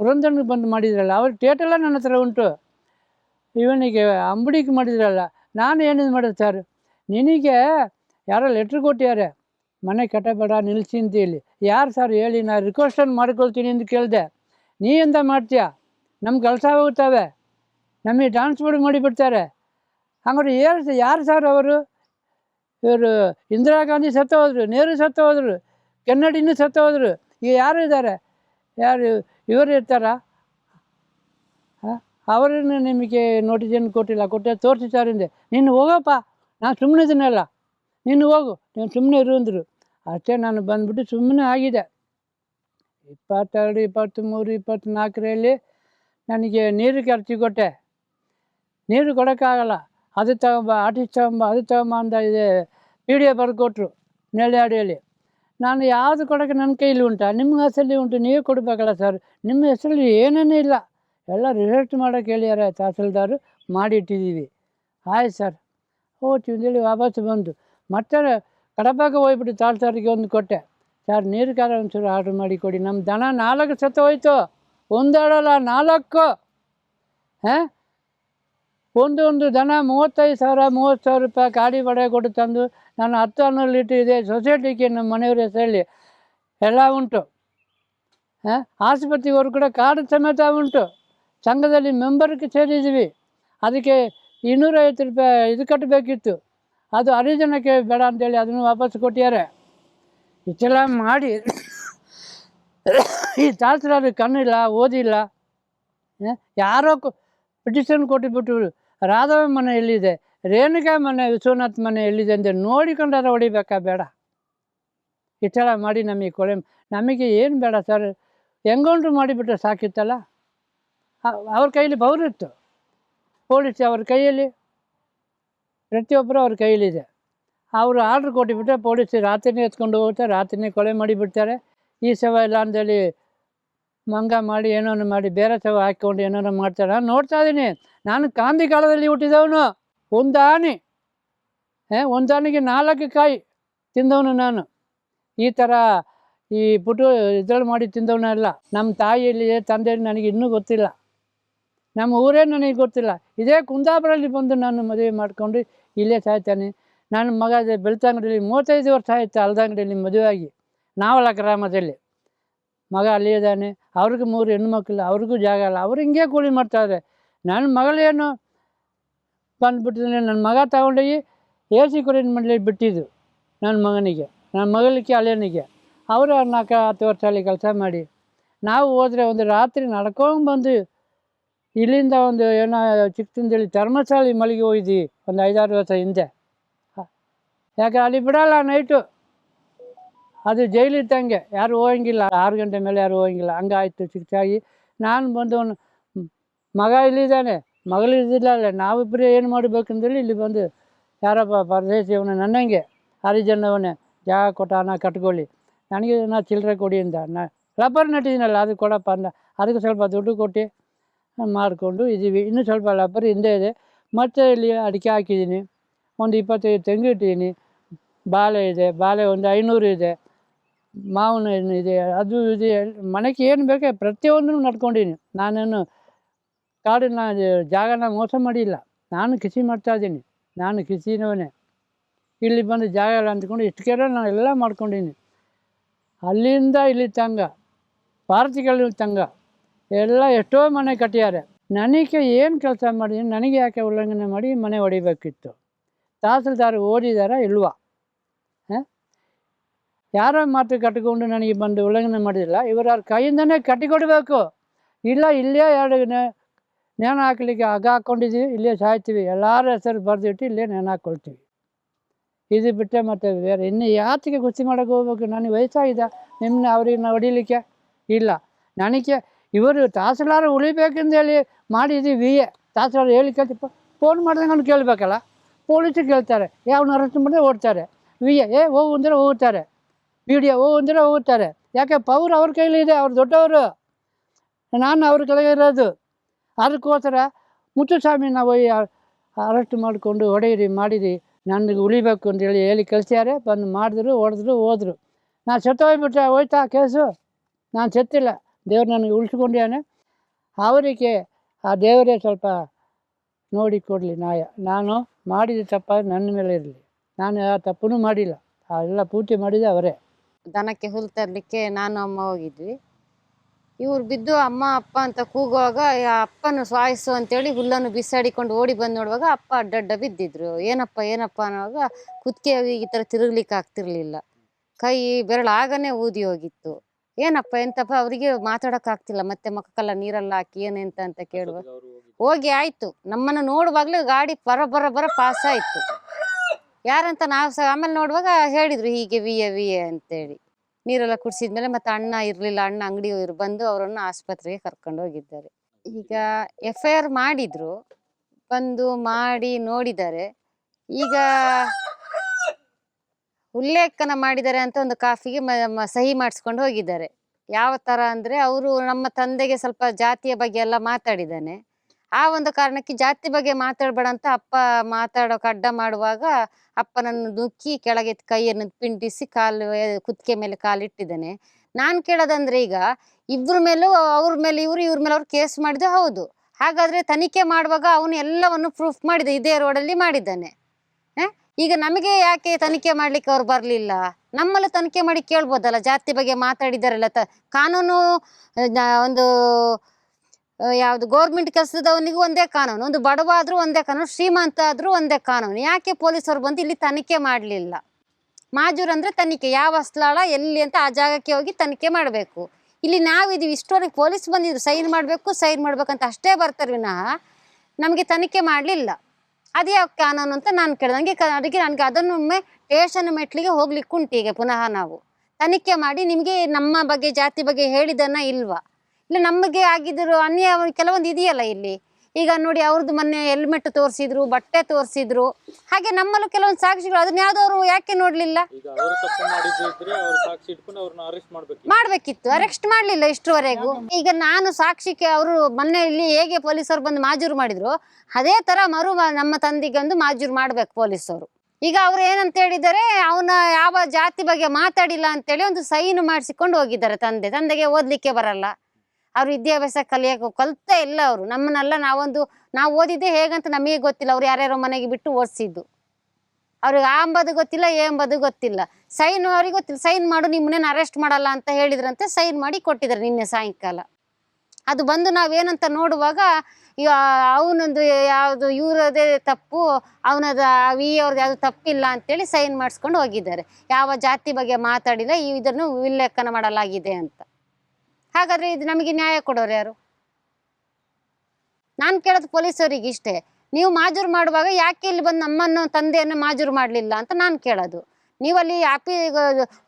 ಪುರಂದರ್ನಿಗೆ ಬಂದು ಮಾಡಿದ್ರಲ್ಲ, ಅವ್ರ ಟೇಟೆಲ್ಲ ನನ್ನ ಹತ್ರ ಉಂಟು. ಇವನಿಗೆ ಅಂಬಡಿಗೆ ಮಾಡಿದ್ರಲ್ಲ, ನಾನು ಏನಿದು ಮಾಡೋದು ಸರ್? ನಿನಗೆ ಯಾರೋ ಲೆಟ್ರ್ ಕೊಟ್ಟಿದ್ದಾರೆ, ಮನೆ ಕಟ್ಟಬೇಡ ನಿಲ್ಲಿಸಿ ಅಂತ ಹೇಳಿ. ಯಾರು ಸರ್ ಹೇಳಿ ನಾನು ರಿಕ್ವೆಸ್ಟನ್ನು ಮಾಡ್ಕೊಳ್ತೀನಿ ಅಂತ ಕೇಳಿದೆ. ನೀ ಎಂತ ಮಾಡ್ತೀಯ? ನಮ್ಮ ಕೆಲಸ ಹೋಗ್ತವೆ ನಮಗೆ ಟ್ರಾನ್ಸ್ಫರ್ ಮಾಡಿಬಿಡ್ತಾರೆ. ಹಂಗಾರೆ ಯಾರು ಯಾರು ಸರ್ ಅವರು? ಇವರು ಇಂದಿರಾ ಗಾಂಧಿ ಸತ್ತು ಹೋದರು ನೆಹರು ಸತ್ತು ಹೋದರು ಕೆನ್ನಡಿನೂ ಸತ್ತು ಹೋದರು ಈಗ ಯಾರು ಇದ್ದಾರೆ ಯಾರು ಇವರು ಇರ್ತಾರಾ? ಅವರನ್ನು ನಿಮಗೆ ನೋಟಿಸನ್ನು ಕೊಟ್ಟಿಲ್ಲ, ಕೊಟ್ಟೆ ತೋರಿಸಿ ಸರ್ ಹಿಂದೆ. ನೀನು ಹೋಗಪ್ಪ, ನಾನು ಸುಮ್ಮನೆ ಇದನ್ನಲ್ಲ. ನೀನು ಹೋಗು, ನೀನು ಸುಮ್ಮನೆ ಇರು ಅಂದರು. ಅಷ್ಟೇ ನಾನು ಬಂದುಬಿಟ್ಟು ಸುಮ್ಮನೆ ಆಗಿದೆ. ಇಪ್ಪತ್ತೆರಡು, ಇಪ್ಪತ್ತ್ಮೂರು, ಇಪ್ಪತ್ತ್ನಾಲ್ಕರಲ್ಲಿ ನನಗೆ ನೀರು ಖರ್ಚು ಕೊಟ್ಟೆ. ನೀರು ಕೊಡೋಕ್ಕಾಗಲ್ಲ. ಅದು ತಗೊಂಬ ಆರ್ಟಿಸ್ಟ್ ತಗೊಂಬ, ಅದು ತಗೊಂಬ ಅಂತ ಇದೆ. ಪಿ ಡಿ ಎ ಬರೆದು ಕೊಟ್ಟರು ನೆಲ್ಯಾಡಿಯಲ್ಲಿ ನಾನು ಯಾವುದು ಕೊಡೋಕ್ಕೆ ನನ್ನ ಕೈಲಿ ಉಂಟಾ? ನಿಮ್ಮ ಹೆಸರಲ್ಲಿ ಉಂಟು, ನೀವು ಕೊಡಬೇಕಲ್ಲ ಸರ್ ನಿಮ್ಮ ಹೆಸರಲ್ಲಿ ಏನೇನೂ ಇಲ್ಲ. ಎಲ್ಲ ರಿಸಲ್ಟ್ ಮಾಡೋಕೆ ಹೇಳಿದ್ದಾರೆ ತಹಸೀಲ್ದಾರು, ಮಾಡಿಟ್ಟಿದ್ದೀವಿ. ಆಯ್ತು ಸರ್ ಹೋಗ್ತೀವಿ ಅಂತೇಳಿ ವಾಪಸ್ಸು ಬಂದು. ಮತ್ತೆ ಕಡಪಾಗ ಹೋಗ್ಬಿಟ್ಟು ತಹಸೀಲ್ದಾರಿಗೆ ಒಂದು ಕೊಟ್ಟೆ. ಸರ್ ನೀರು ಖಾರ ಒಂಚೂರು ಆರ್ಡ್ರ್ ಮಾಡಿ ಕೊಡಿ. ನಮ್ಮ ದನ ನಾಲ್ಕು ಸತ್ತು ಹೋಯ್ತು. ಒಂದೆರಡಲ್ಲ ನಾಲ್ಕು. ಹಾಂ? ಒಂದು ಒಂದು ದನ ಮೂವತ್ತೈದು ಸಾವಿರ, ಮೂವತ್ತು ಸಾವಿರ ರೂಪಾಯಿ ಗಾಡಿ ಬಾಡಿಗೆ ಕೊಟ್ಟು ತಂದು ನಾನು ಹತ್ತು ಹನ್ನೊಂದು ಲೀಟ್ರ್ ಸೊಸೈಟಿಗೆ ನಮ್ಮ ಮನೆಯವ್ರ ಹೆಸರಲ್ಲಿ ಎಲ್ಲ ಉಂಟು. ಹಾಂ? ಕೂಡ ಕಾರ್ಡ್ ಸಮೇತ ಉಂಟು. ಸಂಘದಲ್ಲಿ ಮೆಂಬರ್ಗೆ ಸೇರಿದ್ದೀವಿ ಅದಕ್ಕೆ ಇನ್ನೂರೈವತ್ತು ರೂಪಾಯಿ ಇದು ಕಟ್ಟಬೇಕಿತ್ತು. ಅದು ಹರಿಜನಕ್ಕೆ ಬೇಡ ಅಂತೇಳಿ ಅದನ್ನು ವಾಪಸ್ ಕೊಟ್ಟಿದ್ದಾರೆ. ಇಷ್ಟೆಲ್ಲ ಮಾಡಿ ಈ ತಹಸೀಲ್ದಾರ್ ಕಣ್ಣಿಲ್ಲ, ಓದಿಲ್ಲ? ಯಾರೋ ಪಿಟಿಷನ್ ಕೊಟ್ಟುಬಿಟ್ಟು ರಾಧವ ಮನೆ ಎಲ್ಲಿದೆ? ರೇಣುಕಾ ಮನೆ, ವಿಶ್ವನಾಥ್ ಮನೆ ಎಲ್ಲಿದೆ ಅಂತ ನೋಡಿಕೊಂಡಾರ ಹೊಡಿಬೇಕಾ ಬೇಡ. ಇಷ್ಟೆಲ್ಲ ಮಾಡಿ ನಮಗೆ ಕೊಳೆ. ನಮಗೆ ಏನು ಬೇಡ ಸರ್? ಹೆಂಗೊಂಡ್ರು ಮಾಡಿಬಿಟ್ರೆ ಸಾಕಿತ್ತಲ್ಲ? ಅವ್ರ ಕೈಯಲ್ಲಿ ಬೌರಿತ್ತು ಪೊಲೀಸ್ ಅವ್ರ ಕೈಯಲ್ಲಿ, ಪ್ರತಿಯೊಬ್ಬರು ಅವ್ರ ಕೈಯಲ್ಲಿದೆ. ಅವರು ಆರ್ಡ್ರ್ ಕೊಟ್ಟುಬಿಟ್ರೆ ಪೊಲೀಸ್ ರಾತ್ರಿನೇ ಎತ್ಕೊಂಡು ಹೋಗ್ತಾರೆ ರಾತ್ರಿನೇ ಕೊಲೆ ಮಾಡಿಬಿಡ್ತಾರೆ. ಈ ಶವ ಇಲ್ಲ ಅಂತೇಳಿ ಮಂಗ ಮಾಡಿ ಏನೋ ಮಾಡಿ, ಬೇರೆ ಸವ ಹಾಕ್ಕೊಂಡು ಏನೋ ಮಾಡ್ತಾರೆ ನಾನು ನೋಡ್ತಾ ಇದ್ದೀನಿ ನಾನು ಕಾಂತಿ ಕಾಲದಲ್ಲಿ ಹುಟ್ಟಿದವನು. ಒಂದು ಹೇ ಏ ಒಂದು ಆನೆಗೆ ನಾಲ್ಕು ಕಾಯಿ ತಿಂದವನು ನಾನು. ಈ ಥರ ಈ ಪುಟು ಇದ್ರಲ್ಲಿ ಮಾಡಿ ತಿಂದವನಲ್ಲ ನಮ್ಮ ತಾಯಿಯಲ್ಲಿ ತಂದೆ ನನಗೆ ಇನ್ನೂ ಗೊತ್ತಿಲ್ಲ. ನಮ್ಮ ಊರೇ ನನಗೆ ಗೊತ್ತಿಲ್ಲ. ಇದೇ ಕುಂದಾಪುರಲ್ಲಿ ಬಂದು ನಾನು ಮದುವೆ ಮಾಡ್ಕೊಂಡು ಇಲ್ಲೇ ಸಾಯ್ತಾನೆ. ನನ್ನ ಮಗ ಬೆಳ್ತಂಗಡಿಯಲ್ಲಿ ಮೂವತ್ತೈದು ವರ್ಷ ಆಯಿತು ಅಲ್ದಂಗಡಿಯಲ್ಲಿ ಮದುವೆಯಾಗಿ. ನಾವಲ ಗ್ರಾಮದಲ್ಲಿ. ಮಗ ಅಲ್ಲಿ ಇದ್ದಾನೆ. ಅವ್ರಿಗೂ ಮೂರು ಹೆಣ್ಮಕ್ಳು, ಅವ್ರಿಗೂ ಜಾಗ ಇಲ್ಲ. ಅವ್ರು ಹಿಂಗೆ ಕೂಲಿ ಮಾಡ್ತಾಯಿದ್ದಾರೆ ನನ್ನ ಮಗಳೇನು ಬಂದುಬಿಟ್ಟಿದ್ರೆ ನನ್ನ ಮಗ ತಗೊಂಡೋಗಿ ಎ ಸಿ ಕುರಿನ ಮಾಡಲಿ ಬಿಟ್ಟಿದ್ದು ನನ್ನ ಮಗನಿಗೆ, ನನ್ನ ಮಗಳಿಗೆ, ಅಳೆಯನಿಗೆ. ಅವರು ನಾಲ್ಕು ಹತ್ತು ವರ್ಷ ಅಲ್ಲಿ ಕೆಲಸ ಮಾಡಿ. ನಾವು ಹೋದರೆ ಒಂದು ರಾತ್ರಿ ನಡ್ಕೊಂಡು ಬಂದು ಇಲ್ಲಿಂದ ಒಂದು ಏನೋ ಚಿಕ್ಕದಿಂದೇಳಿ ಧರ್ಮಸ್ಥಳ ಮಲ್ಲಿಗೆ ಹೋಗಿದ್ವಿ ಒಂದು ಐದಾರು ವರ್ಷ ಹಿಂದೆ. ಯಾಕೆ ಅಲ್ಲಿ ಬಿಡೋಲ್ಲ ನೈಟು? ಅದು ಜೈಲಿದ್ದಂಗೆ ಯಾರು ಹೋಗಂಗಿಲ್ಲ ಆರು ಗಂಟೆ ಮೇಲೆ ಯಾರು ಹೋಗಂಗಿಲ್ಲ ಹಂಗಾಯ್ತು ಚಿಕ್ಕದಾಗಿ ನಾನು ಬಂದವನು ಮಗ ಇಲ್ಲಿದ್ದಾನೆ ಮಗಳು ಇದ್ದಿಲ್ಲ ಅಲ್ಲೇ ನಾವಿಬ್ಬರೇ ಏನು ಮಾಡಬೇಕಂದೇಳಿ ಇಲ್ಲಿ ಬಂದು ಯಾರಪ್ಪ ಪರದೇಶಿ ಅವನು ನನ್ನಂಗೆ ಹರಿಜನವನೇ ಜಾಗ ಕೊಟ್ಟ ಹಣ ಕಟ್ಕೊಳ್ಳಿ ನನಗೆ ನಾ ಚಿಲ್ಲರೆ ಕೊಡಿ ಅಂದ ನಾ ರಬ್ಬರ್ ನಟ್ಟಿದ್ದೀನಲ್ಲ ಅದು ಕೊಡಪ್ಪ ಅಂದ ಅದಕ್ಕೆ ಸ್ವಲ್ಪ ದುಡ್ಡು ಕೊಟ್ಟು ಮಾಡಿಕೊಂಡು ಇದ್ದೀವಿ ಇನ್ನೂ ಸ್ವಲ್ಪ ರಬ್ಬರ್ ಹಿಂದೆ ಇದೆ ಮತ್ತು ಇಲ್ಲಿ ಅಡಿಕೆ ಹಾಕಿದ್ದೀನಿ ಒಂದು ಇಪ್ಪತ್ತೈದು ತೆಂಗು ಇಟ್ಟಿದ್ದೀನಿ ಬಾಳೆ ಇದೆ ಬಾಳೆ ಒಂದು ಐನೂರು ಇದೆ ಮಾವಿನ ಇದೆ, ಅದು ಇದೆ. ಮನೆಗೆ ಏನು ಬೇಕೋ ಪ್ರತಿಯೊಂದನ್ನು ನಡ್ಕೊಂಡೀನಿ ನಾನೇನು ಕಾಡಿನ ಜಾಗನ ಮೋಸ ಮಾಡಿಲ್ಲ. ನಾನು ಕೃಷಿ ಮಾಡ್ತಾ ಇದ್ದೀನಿ. ನಾನು ಕೃಷಿನವನೇ. ಇಲ್ಲಿ ಬಂದು ಜಾಗ ಇಲ್ಲ ಅಂದ್ಕೊಂಡು ಇಷ್ಟು ನಾನು ಎಲ್ಲ ಮಾಡ್ಕೊಂಡೀನಿ ಅಲ್ಲಿಂದ ಇಲ್ಲಿ ತಂಗ ಭಾರತಿಗಳು ತಂಗ ಎಲ್ಲ ಎಷ್ಟೋ ಮನೆ ಕಟ್ಟಿದ್ದಾರೆ. ನನಗೆ ಏನು ಕೆಲಸ ಮಾಡಿದ್ದೀನಿ ನನಗೆ ಯಾಕೆ ಉಲ್ಲಂಘನೆ ಮಾಡಿ ಮನೆ ಹೊಡಿಬೇಕಿತ್ತು ತಹಸೀಲ್ದಾರ್ ಓದಿದಾರ ಇಲ್ವಾ? ಯಾರೋ ಮಾತು ಕಟ್ಟಿಕೊಂಡು ನನಗೆ ಬಂದು ಉಲ್ಲಂಘನೆ ಮಾಡಿಲ್ಲ ಇವರ ಕೈಯಿಂದನೇ ಕಟ್ಟಿಕೊಡ್ಬೇಕು. ಇಲ್ಲ, ಇಲ್ಲೇ ಎರಡು ನೇಣು ಹಾಕ್ಲಿಕ್ಕೆ ಹಗ್ಗ ಹಾಕ್ಕೊಂಡಿದ್ದೀವಿ, ಇಲ್ಲೇ ಸಾಯ್ತೀವಿ. ಎಲ್ಲರ ಹೆಸರು ಬರೆದಿಟ್ಟು ಇಲ್ಲೇ ನೇಣು ಹಾಕ್ಕೊಳ್ತೀವಿ. ಇದು ಬಿಟ್ಟರೆ ಮತ್ತೆ ಬೇರೆ. ಇನ್ನು ಯಾತಿಗೆ ಕುಸ್ತಿ ಮಾಡೋಕೆ ಹೋಗ್ಬೇಕು? ನನಗೆ ವಯಸ್ಸಾಗಿದೆ. ನಿಮ್ಮನ್ನ ಅವ್ರಿಗೆ ಹೊಡಿಲಿಕ್ಕೆ ಇಲ್ಲ. ನನಗೆ ಇವರು ತಹಸೀಲ್ದಾರ್ ಉಳಿಬೇಕೆಂದು ಹೇಳಿ ಮಾಡಿದ್ದೀವಿ ಎ ತಹಸೀಲ್ದಾರ್ ಹೇಳಿ ಕೇಳ್ತಿಪ್ಪ ಫೋನ್ ಮಾಡ್ದಂಗೆ ಅವ್ನು ಕೇಳಬೇಕಲ್ಲ? ಪೊಲೀಸರು ಕೇಳ್ತಾರೆ. ಯಾವನ್ನ ಅರೆಸ್ಟ್ ಮಾಡಿದ್ರೆ ಓಡ್ತಾರೆ. ವಿ ಎ ಏ, ಹೋಗು ಅಂದರೆ ಹೋಗ್ತಾರೆ ಬಿ ಡಿ ಹೋಗು ಅಂದರೆ ಹೋಗುತ್ತಾರೆ. ಯಾಕೆ? ಪವರ್ ಅವ್ರ ಕೈಲಿದೆ, ಅವ್ರು ದೊಡ್ಡವರು. ನಾನು ಅವ್ರ ಕೆಳಗೆ ಇರೋದು. ಅದಕ್ಕೋಸ್ಕರ ಮುತ್ತುಸ್ವಾಮಿ, ನಾವು ಅರೆಸ್ಟ್ ಮಾಡಿಕೊಂಡು ಹೊಡೆಯಿರಿ, ಮಾಡಿರಿ ನನಗೆ ಉಳಿಬೇಕು ಅಂತೇಳಿ ಹೇಳಿ ಕಳಿಸ್ಯಾರೆ. ಬಂದು ಮಾಡಿದ್ರು, ಹೊಡೆದ್ರು, ಹೋದ್ರು. ನಾನು ಸತ್ತೋಗ್ಬಿಟ್ಟೆ ಹೋಯ್ತಾ ಕೇಸು? ನಾನು ಸತ್ತಿಲ್ಲ. ದೇವ್ರು ನನಗೆ ಉಳಿಸ್ಕೊಂಡಿದ್ದಾನೆ. ಅವರಿಗೆ ಆ ದೇವರೇ ಸ್ವಲ್ಪ ನೋಡಿ ಕೊಡಲಿ ನಾಯ ನಾನು ಮಾಡಿದ ತಪ್ಪ ನನ್ನ ಮೇಲೆ ಇರಲಿ. ನಾನು ಆ ತಪ್ಪೂ ಮಾಡಿಲ್ಲ. ಎಲ್ಲ ಪೂರ್ತಿ ಮಾಡಿದೆ ಅವರೇ. ದನಕ್ಕೆ ಹುಲ್ ತರಲಿಕ್ಕೆ ನಾನು ಅಮ್ಮ ಹೋಗಿದ್ವಿ. ಇವ್ರು ಬಿದ್ದು ಅಮ್ಮ ಅಪ್ಪ ಅಂತ ಕೂಗುವಾಗ ಅಪ್ಪನ ಸಾಯಿಸು ಅಂತೇಳಿ ಹುಲ್ಲನ್ನು ಬಿಸಾಡಿಕೊಂಡು ಓಡಿ ಬಂದು ನೋಡುವಾಗ ಅಪ್ಪ ಅಡ್ಡಡ್ಡ ಬಿದ್ದಿದ್ರು. ಏನಪ್ಪ ಏನಪ್ಪ ಅನ್ನುವಾಗ ಕುತ್ತಿಗೆ ಈ ಥರ ತಿರುಗ್ಲಿಕ್ಕೆ ಆಗ್ತಿರ್ಲಿಲ್ಲ. ಕೈ ಬೆರಳು ಆಗನೇ ಊದಿ ಹೋಗಿತ್ತು. ಏನಪ್ಪ ಎಂತಪ್ಪ? ಅವರಿಗೆ ಮಾತಾಡೋಕ್ಕಾಗ್ತಿಲ್ಲ. ಮತ್ತೆ ಮಕ್ಕಕ್ಕೆಲ್ಲ ನೀರೆಲ್ಲ ಹಾಕಿ ಏನೆಂತ ಅಂತ ಕೇಳುವ ಹೋಗಿ ಆಯ್ತು. ನಮ್ಮನ್ನು ನೋಡುವಾಗಲೇ ಗಾಡಿ ಬರ ಬರ ಬರ ಪಾಸ್ ಆಯ್ತು ಯಾರಂತ ನಾವು ಸಹ ಆಮೇಲೆ ನೋಡುವಾಗ ಹೇಳಿದ್ರು ಹೀಗೆ ವಿ ಎ ವಿ ಎ ಅಂತೇಳಿ. ನೀರೆಲ್ಲ ಕುಡಿಸಿದ್ಮೇಲೆ ಮತ್ತೆ ಅಣ್ಣ ಇರಲಿಲ್ಲ, ಅಣ್ಣ ಅಂಗಡಿಯವರು ಬಂದು ಅವರನ್ನು ಆಸ್ಪತ್ರೆಗೆ ಕರ್ಕೊಂಡು ಹೋಗಿದ್ದಾರೆ. ಈಗ ಎಫ್ ಐ ಆರ್ ಮಾಡಿದ್ರು, ಬಂದು ಮಾಡಿ ನೋಡಿದ್ದಾರೆ. ಈಗ ಉಲ್ಲೇಖನ ಮಾಡಿದ್ದಾರೆ ಅಂತ ಒಂದು ಕಾಫಿಗೆ ಸಹಿ ಮಾಡಿಸ್ಕೊಂಡು ಹೋಗಿದ್ದಾರೆ. ಯಾವ ತರ ಅಂದ್ರೆ, ಅವರು ನಮ್ಮ ತಂದೆಗೆ ಸ್ವಲ್ಪ ಜಾತಿಯ ಬಗ್ಗೆ ಎಲ್ಲ ಮಾತಾಡಿದ್ದಾನೆ. ಆ ಒಂದು ಕಾರಣಕ್ಕೆ ಜಾತಿ ಬಗ್ಗೆ ಮಾತಾಡ್ಬೇಡ ಅಂತ ಅಪ್ಪ ಮಾತಾಡೋಕೆ ಅಡ್ಡ ಮಾಡುವಾಗ ಅಪ್ಪನನ್ನು ನುಕ್ಕಿ ಕೆಳಗೆ ಕೈಯನ್ನು ಪಿಂಡಿಸಿ ಕಾಲು ಕುತ್ತಿಗೆ ಮೇಲೆ ಕಾಲಿಟ್ಟಿದ್ದಾನೆ. ನಾನು ಕೇಳೋದಂದ್ರೆ ಈಗ ಇಬ್ಬರ ಮೇಲೂ, ಅವ್ರ ಮೇಲೆ ಇವರು, ಇವ್ರ ಮೇಲೆ ಅವ್ರು ಕೇಸ್ ಮಾಡಿದ್ದು ಹೌದು. ಹಾಗಾದ್ರೆ ತನಿಖೆ ಮಾಡುವಾಗ ಅವನು ಎಲ್ಲವನ್ನು ಪ್ರೂಫ್ ಮಾಡಿದ, ಇದೇ ರೋಡಲ್ಲಿ ಮಾಡಿದ್ದಾನೆ? ಈಗ ನಮಗೆ ಯಾಕೆ ತನಿಖೆ ಮಾಡ್ಲಿಕ್ಕೆ ಅವ್ರು ಬರಲಿಲ್ಲ? ನಮ್ಮಲ್ಲೂ ತನಿಖೆ ಮಾಡಿ ಕೇಳ್ಬೋದಲ್ಲ, ಜಾತಿ ಬಗ್ಗೆ ಮಾತಾಡಿದಾರಲ್ಲ ತ, ಕಾನೂನು ಒಂದು ಯಾವುದು ಗೌರ್ಮೆಂಟ್ ಕೆಲಸದವನಿಗೂ ಒಂದೇ ಕಾನೂನು, ಒಂದು ಬಡವ ಆದ್ರೂ ಒಂದೇ ಕಾನೂನು ಶ್ರೀಮಂತ ಆದ್ರೂ ಒಂದೇ ಕಾನೂನು. ಯಾಕೆ ಪೊಲೀಸರು ಬಂದು ಇಲ್ಲಿ ತನಿಖೆ ಮಾಡಲಿಲ್ಲ? ಮಾಜೂರ್ ಅಂದ್ರೆ ತನಿಖೆ, ಯಾವ ಸ್ಥಳ ಎಲ್ಲಿ ಅಂತ ಆ ಜಾಗಕ್ಕೆ ಹೋಗಿ ತನಿಖೆ ಮಾಡಬೇಕು. ಇಲ್ಲಿ ನಾವಿದೀವಿ ಇಷ್ಟವರೆಗೆ ಪೊಲೀಸ್ ಬಂದಿದ್ರು, ಸೈನ್ ಮಾಡಬೇಕು, ಸೈನ್ ಮಾಡ್ಬೇಕಂತ ಅಷ್ಟೇ ಬರ್ತಾರೆ ವಿನಃ ನಮಗೆ ತನಿಖೆ ಮಾಡಲಿಲ್ಲ. ಅದೇ ಯಾವ ಕಾನೂನು ಅಂತ ನಾನು ಕೇಳಿದಂಗೆ ಅದಕ್ಕೆ ನನಗೆ ಅದನ್ನೊಮ್ಮೆ ಸ್ಟೇಷನ್ ಮೆಟ್ಲಿಗೆ ಹೋಗ್ಲಿಕ್ಕೆ ಉಂಟು ಈಗ ಪುನಃ ನಾವು. ತನಿಖೆ ಮಾಡಿ ನಿಮಗೆ ನಮ್ಮ ಬಗ್ಗೆ, ಜಾತಿ ಬಗ್ಗೆ ಹೇಳಿದನ್ನ ಇಲ್ವಾ? ಇಲ್ಲ ನಮಗೆ ಆಗಿದ್ರು ಅನ್ಯ ಕೆಲವೊಂದು ಇದೆಯಲ್ಲ ಇಲ್ಲಿ. ಈಗ ನೋಡಿ ಅವ್ರದ್ದು ಮೊನ್ನೆ ಹೆಲ್ಮೆಟ್ ತೋರಿಸಿದ್ರು ಬಟ್ಟೆ ತೋರಿಸಿದ್ರು. ಹಾಗೆ ನಮ್ಮಲ್ಲೂ ಕೆಲವೊಂದು ಸಾಕ್ಷಿಗಳು ಅದನ್ನ ಯಾವ್ದವ್ರು ಯಾಕೆ ನೋಡ್ಲಿಲ್ಲ? ಮಾಡ್ಬೇಕಿತ್ತು. ಅರೆಸ್ಟ್ ಮಾಡ್ಲಿಲ್ಲ ಇಷ್ಟುವರೆಗೂ. ಈಗ ನಾನು ಸಾಕ್ಷಿಗೆ ಅವರು ಮೊನ್ನೆ ಇಲ್ಲಿ ಹೇಗೆ ಪೊಲೀಸರು ಬಂದು ಮಾಜೂರು ಮಾಡಿದ್ರು ಅದೇ ತರ ಮರು ನಮ್ಮ ತಂದೆಗೊಂದು ಮಾಜೂರು ಮಾಡ್ಬೇಕು ಪೊಲೀಸರು ಈಗ ಅವ್ರು ಏನಂತ ಹೇಳಿದ್ದಾರೆ ಅವನ ಯಾವ ಜಾತಿ ಬಗ್ಗೆ ಮಾತಾಡಿಲ್ಲ ಅಂತೇಳಿ ಒಂದು ಸೈನ್ ಮಾಡಿಸಿಕೊಂಡು ಹೋಗಿದ್ದಾರೆ ತಂದೆ. ತಂದೆಗೆ ಓದ್ಲಿಕ್ಕೆ ಬರಲ್ಲ. ಅವ್ರು ವಿದ್ಯಾಭ್ಯಾಸ ಕಲಿಯಕ್ಕೆ ಕಲ್ತೇ ಇಲ್ಲ ಅವರು. ನಮ್ಮನ್ನೆಲ್ಲ ನಾವೊಂದು, ನಾವು ಓದಿದ್ದೆ ಹೇಗಂತ ನಮಗೆ ಗೊತ್ತಿಲ್ಲ. ಅವ್ರು ಯಾರ್ಯಾರೋ ಮನೆಗೆ ಬಿಟ್ಟು ಓದಿಸಿದ್ದು. ಅವ್ರಿಗೆ ಆ ಅಂಬದು ಗೊತ್ತಿಲ್ಲ ಏ ಅಂಬದು ಗೊತ್ತಿಲ್ಲ. ಸೈನ್ ಅವ್ರಿಗೆ ಗೊತ್ತಿಲ್ಲ. ಸೈನ್ ಮಾಡು ನಿಮ್ಮನ್ನೇನು ಅರೆಸ್ಟ್ ಮಾಡಲ್ಲ ಅಂತ ಹೇಳಿದ್ರಂತೆ, ಸೈನ್ ಮಾಡಿ ಕೊಟ್ಟಿದ್ದಾರೆ ನಿನ್ನೆ ಸಾಯಂಕಾಲ. ಅದು ಬಂದು ನಾವೇನಂತ ನೋಡುವಾಗ ಅವನೊಂದು ಯಾವುದು, ಇವ್ರದೇ ತಪ್ಪು, ಅವನದ ವಿ ಅವ್ರದ್ದು ಯಾವುದು ತಪ್ಪಿಲ್ಲ ಅಂತೇಳಿ ಸೈನ್ ಮಾಡಿಸ್ಕೊಂಡು ಹೋಗಿದ್ದಾರೆ. ಯಾವ ಜಾತಿ ಬಗ್ಗೆ ಮಾತಾಡಿಲ್ಲ, ಈ ಇದನ್ನು ಉಲ್ಲೇಖನ ಮಾಡಲಾಗಿದೆ ಅಂತ. ಹಾಗಾದ್ರೆ ಇದು ನಮಗೆ ನ್ಯಾಯ ಕೊಡೋರು ಯಾರು? ನಾನು ಕೇಳೋದು ಪೊಲೀಸರಿಗೆ ಇಷ್ಟೇ. ನೀವು ಮಾಜೂರು ಮಾಡುವಾಗ ಯಾಕೆ ಇಲ್ಲಿ ಬಂದು ನಮ್ಮನ್ನು ತಂದೆಯನ್ನು ಮಾಜೂರು ಮಾಡಲಿಲ್ಲ ಅಂತ ನಾನು ಕೇಳೋದು. ನೀವಲ್ಲಿ ಆಪಿ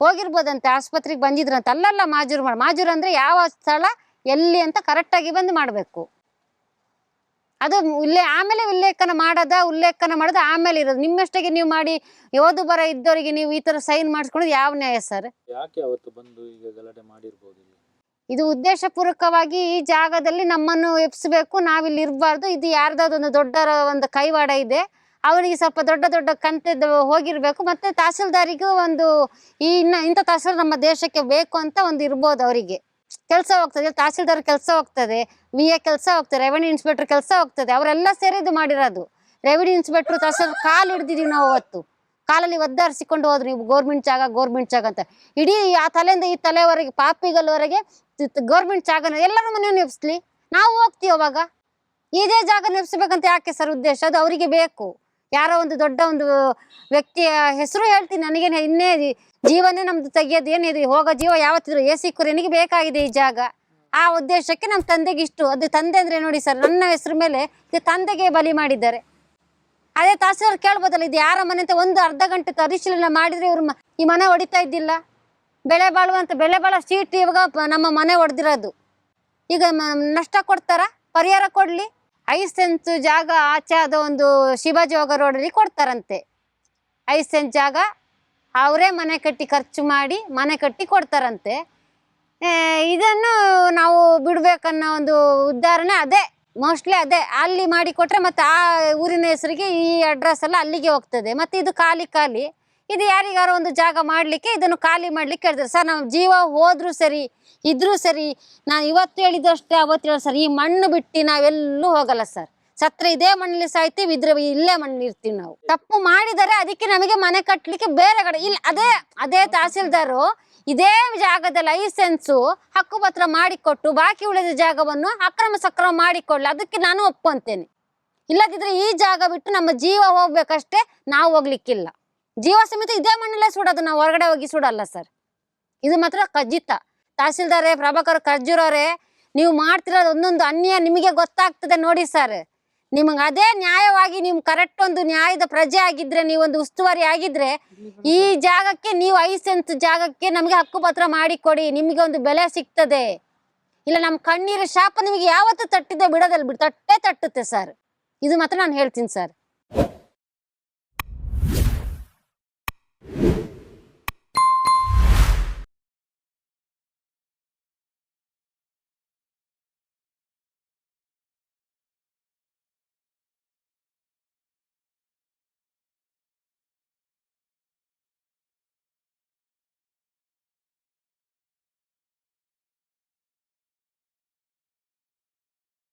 ಹೋಗಿರ್ಬೋದಂತೆ, ಆಸ್ಪತ್ರೆಗೆ ಬಂದಿದ್ರಂತ, ಅಲ್ಲಲ್ಲ ಮಾಜೂರು ಮಾಡಿ, ಮಾಜೂರು ಅಂದರೆ ಯಾವ ಸ್ಥಳ, ಎಲ್ಲಿ ಅಂತ ಕರೆಕ್ಟಾಗಿ ಬಂದು ಮಾಡಬೇಕು. ಅದು ಉಲ್ಲೇ, ಆಮೇಲೆ ಉಲ್ಲೇಖನ ಮಾಡದ, ಉಲ್ಲೇಖನ ಮಾಡೋದು, ಆಮೇಲೆ ಇರೋದು. ನಿಮ್ಮಷ್ಟಿಗೆ ನೀವು ಮಾಡಿ ಯೋಧು ಬರ ಇದ್ದವರಿಗೆ ನೀವು ಈ ತರ ಸೈನ್ ಮಾಡಿಸ್ಕೊಳೋದು ಯಾವ ನ್ಯಾಯ ಸರ್? ಯಾಕೆ ಅವತ್ತು ಬಂದು ಈಗ ಗಲಾಟೆ ಮಾಡಿರ್ಬೋದು ಇದು ಉದ್ದೇಶಪೂರ್ವಕವಾಗಿ ಈ ಜಾಗದಲ್ಲಿ ನಮ್ಮನ್ನು ಎಪ್ಸಬೇಕು ನಾವಿಲ್ಲಿ ಇರಬಾರ್ದು. ಇದು ಯಾರ್ದಾದ್ರು ಒಂದು ದೊಡ್ಡ ಒಂದು ಕೈವಾಡ ಇದೆ. ಅವರಿಗೆ ಸ್ವಲ್ಪ ದೊಡ್ಡ ದೊಡ್ಡ ಕಂತೆದ್ದು ಹೋಗಿರ್ಬೇಕು. ಮತ್ತೆ ತಹಸೀಲ್ದಾರಿಗೂ ಒಂದು ಈ ಇನ್ನ ಇಂಥ ತಹಸೀಲ್ ನಮ್ಮ ದೇಶಕ್ಕೆ ಬೇಕು ಅಂತ ಒಂದು ಇರ್ಬೋದು ಅವರಿಗೆ. ಕೆಲಸ ಹೋಗ್ತದೆ. ತಹಸೀಲ್ದಾರ್ ಕೆಲಸ ಹೋಗ್ತದೆ. ವಿ ಎ ಕೆಲಸ ಹೋಗ್ತದೆ. ರೆವೆನ್ಯೂ ಇನ್ಸ್ಪೆಕ್ಟರ್ ಕೆಲಸ ಹೋಗ್ತದೆ. ಅವರೆಲ್ಲ ಸೇರಿ ಇದು ಮಾಡಿರೋದು. ರೆವೆನ್ಯೂ ಇನ್ಸ್ಪೆಕ್ಟರ್ ತಹಸೀಲ್ ಕಾಲು ಹಿಡ್ದಿದೀವಿ ನಾವು ಅವತ್ತು. ಕಾಲಲ್ಲಿ ಒದ್ದಾರಿಸಿಕೊಂಡು ಹೋದ್ರು ನೀವು ಗೋರ್ಮೆಂಟ್ ಜಾಗ ಗೋರ್ಮೆಂಟ್ ಜಾಗ ಅಂತ. ಇಡೀ ಆ ತಲೆಯಿಂದ ಈ ತಲೆವರೆಗೆ ಪಾಪಿಗಲ್ವರೆಗೆ ಗೌರ್ಮೆಂಟ್ ಜಾಗ ಎಲ್ಲರೂ ಮನೆ ನೆಪ್ಸ್ಲಿ. ನಾವು ಹೋಗ್ತೀವಿ ಅವಾಗ. ಇದೇ ಜಾಗ ನೆಪ್ಸ್ಬೇಕಂತ ಯಾಕೆ ಸರ್ ಉದ್ದೇಶ? ಅದು ಅವರಿಗೆ ಬೇಕು. ಯಾರೋ ಒಂದು ದೊಡ್ಡ ಒಂದು ವ್ಯಕ್ತಿಯ ಹೆಸರು ಹೇಳ್ತೀನಿ. ನನಗೆ ಇನ್ನೇ ಜೀವನೇ ನಮ್ದು ತೆಗೆಯೋದು ಏನಿದೆ ಹೋಗೋ ಜೀವ ಯಾವತ್ತಿದ್ರು ಎ ಸಿ ಕುರಿನಿಗೆ ಬೇಕಾಗಿದೆ ಈ ಜಾಗ. ಆ ಉದ್ದೇಶಕ್ಕೆ ನಮ್ಮ ತಂದೆಗೆ ಇಷ್ಟು. ಅದು ತಂದೆ ಅಂದ್ರೆ ನೋಡಿ ಸರ್, ನನ್ನ ಹೆಸರು ಮೇಲೆ ತಂದೆಗೆ ಬಲಿ ಮಾಡಿದ್ದಾರೆ. ಅದೇ ತಹಸೀಲ್ದಾರ್ ಕೇಳ್ಬೋದಲ್ಲ, ಇದು ಯಾರ ಮನೆ ಅಂತ ಒಂದು ಅರ್ಧ ಗಂಟೆ ಪರಿಶೀಲನೆ ಮಾಡಿದ್ರೆ ಇವ್ರು ಈ ಮನೆ ಹೊಡಿತಾ ಇದ್ದಿಲ್ಲ. ಬೆಳೆ ಬಾಳುವಂತ ಬೆಳೆ ಬಾಳ ಸೀಟ್ ಇವಾಗ ನಮ್ಮ ಮನೆ ಹೊಡೆದಿರೋದು ಈಗ ನಷ್ಟ ಕೊಡ್ತಾರ? ಪರಿಹಾರ ಕೊಡ್ಲಿ? ಐದು ಸೆಂಟ್ ಜಾಗ ಆಚೆ ಅದು ಒಂದು ಶಿವಾಜಿ ಹೋಗೋ ರೋಡಲ್ಲಿ ಕೊಡ್ತಾರಂತೆ. ಐದು ಸೆಂಟ್ ಜಾಗ ಅವರೇ ಮನೆ ಕಟ್ಟಿ ಖರ್ಚು ಮಾಡಿ ಮನೆ ಕಟ್ಟಿ ಕೊಡ್ತಾರಂತೆ. ಇದನ್ನು ನಾವು ಬಿಡ್ಬೇಕನ್ನೋ ಒಂದು ಉದಾಹರಣೆ ಅದೇ. ಮೋಸ್ಟ್ಲಿ ಅದೇ. ಅಲ್ಲಿ ಮಾಡಿ ಕೊಟ್ರೆ ಮತ್ತೆ ಆ ಊರಿನ ಹೆಸರಿಗೆ ಈ ಅಡ್ರೆಸ್ ಎಲ್ಲ ಅಲ್ಲಿಗೆ ಹೋಗ್ತದೆ. ಮತ್ತೆ ಇದು ಖಾಲಿ ಖಾಲಿ. ಇದು ಯಾರಿಗಾರ ಒಂದು ಜಾಗ ಮಾಡಲಿಕ್ಕೆ ಇದನ್ನು ಖಾಲಿ ಮಾಡ್ಲಿಕ್ಕೆ ಹೇಳ್ತಾರೆ. ಸರ್, ನಾವು ಜೀವ ಹೋದ್ರೂ ಸರಿ, ಇದ್ರೂ ಸರಿ ನಾನು ಇವತ್ತು ಹೇಳಿದಷ್ಟೇ ಅವತ್ತು ಹೇಳಿ ಸರ್, ಈ ಮಣ್ಣು ಬಿಟ್ಟು ನಾವೆಲ್ಲೂ ಹೋಗಲ್ಲ ಸರ್. ಸತ್ರ ಇದೇ ಮಣ್ಣಲ್ಲಿ ಸಾಯ್ತೀವಿ, ಇದ್ರೆ ಇಲ್ಲೇ ಮಣ್ಣಲ್ಲಿ ಇರ್ತೀವಿ ನಾವು. ತಪ್ಪು ಮಾಡಿದರೆ ಅದಕ್ಕೆ ನಮಗೆ ಮನೆ ಕಟ್ಟಲಿಕ್ಕೆ ಬೇರೆ ಕಡೆ, ಇಲ್ಲಿ, ಅದೇ ಅದೇ ತಹಸೀಲ್ದಾರು ಇದೇ ಜಾಗದ ಲೈಸೆನ್ಸು ಹಕ್ಕುಪತ್ರ ಮಾಡಿಕೊಟ್ಟು, ಬಾಕಿ ಉಳಿದ ಜಾಗವನ್ನು ಅಕ್ರಮ ಸಕ್ರಮ ಮಾಡಿಕೊಳ್ಳ, ಅದಕ್ಕೆ ನಾನು ಒಪ್ಪಂತೇನೆ ಇಲ್ಲದಿದ್ರೆ ಈ ಜಾಗ ಬಿಟ್ಟು ನಮ್ಮ ಜೀವ ಹೋಗ್ಬೇಕಷ್ಟೇ, ನಾವು ಹೋಗ್ಲಿಕ್ಕಿಲ್ಲ. ಜೀವ ಸಮೇತ ಇದೇ ಮಣ್ಣಲ್ಲೇ ಸುಡೋದು ನಾವು ಹೊರಗಡೆ ಹೋಗಿ ಸುಡಲ್ಲ ಸರ್ ಇದು ಮಾತ್ರ ಖಜಿತ ತಹಸೀಲ್ದಾರೇ ಪ್ರಭಾಕರ್ ಕರ್ಜೂರವರೇ ನೀವು ಮಾಡ್ತಿರೋದು ಒಂದೊಂದು ಅನ್ಯಾಯ ನಿಮಗೆ ಗೊತ್ತಾಗ್ತದೆ ನೋಡಿ ಸರ್ ನಿಮಗೆ ಅದೇ ನ್ಯಾಯವಾಗಿ ನೀವು ಕರೆಕ್ಟ್ ಒಂದು ನ್ಯಾಯದ ಪ್ರಜೆ ಆಗಿದ್ರೆ ನೀವೊಂದು ಉಸ್ತುವಾರಿ ಆಗಿದ್ರೆ, ಈ ಜಾಗಕ್ಕೆ ನೀವು ಐದು ಸೆಂಟ್ ಜಾಗಕ್ಕೆ ನಮಗೆ ಹಕ್ಕುಪತ್ರ ಮಾಡಿಕೊಡಿ ನಿಮಗೆ ಒಂದು ಬೆಲೆ ಸಿಗ್ತದೆ. ಇಲ್ಲ ನಮ್ಮ ಕಣ್ಣೀರ ಶಾಪ ನಿಮಗೆ ಯಾವತ್ತು ತಟ್ಟಿದೆ ಬಿಡೋದಲ್ಲ ಬಿಡ್, ತಟ್ಟೆ ತಟ್ಟುತ್ತೆ ಸರ್ ಇದು ಮಾತ್ರ ನಾನು ಹೇಳ್ತೀನಿ ಸರ್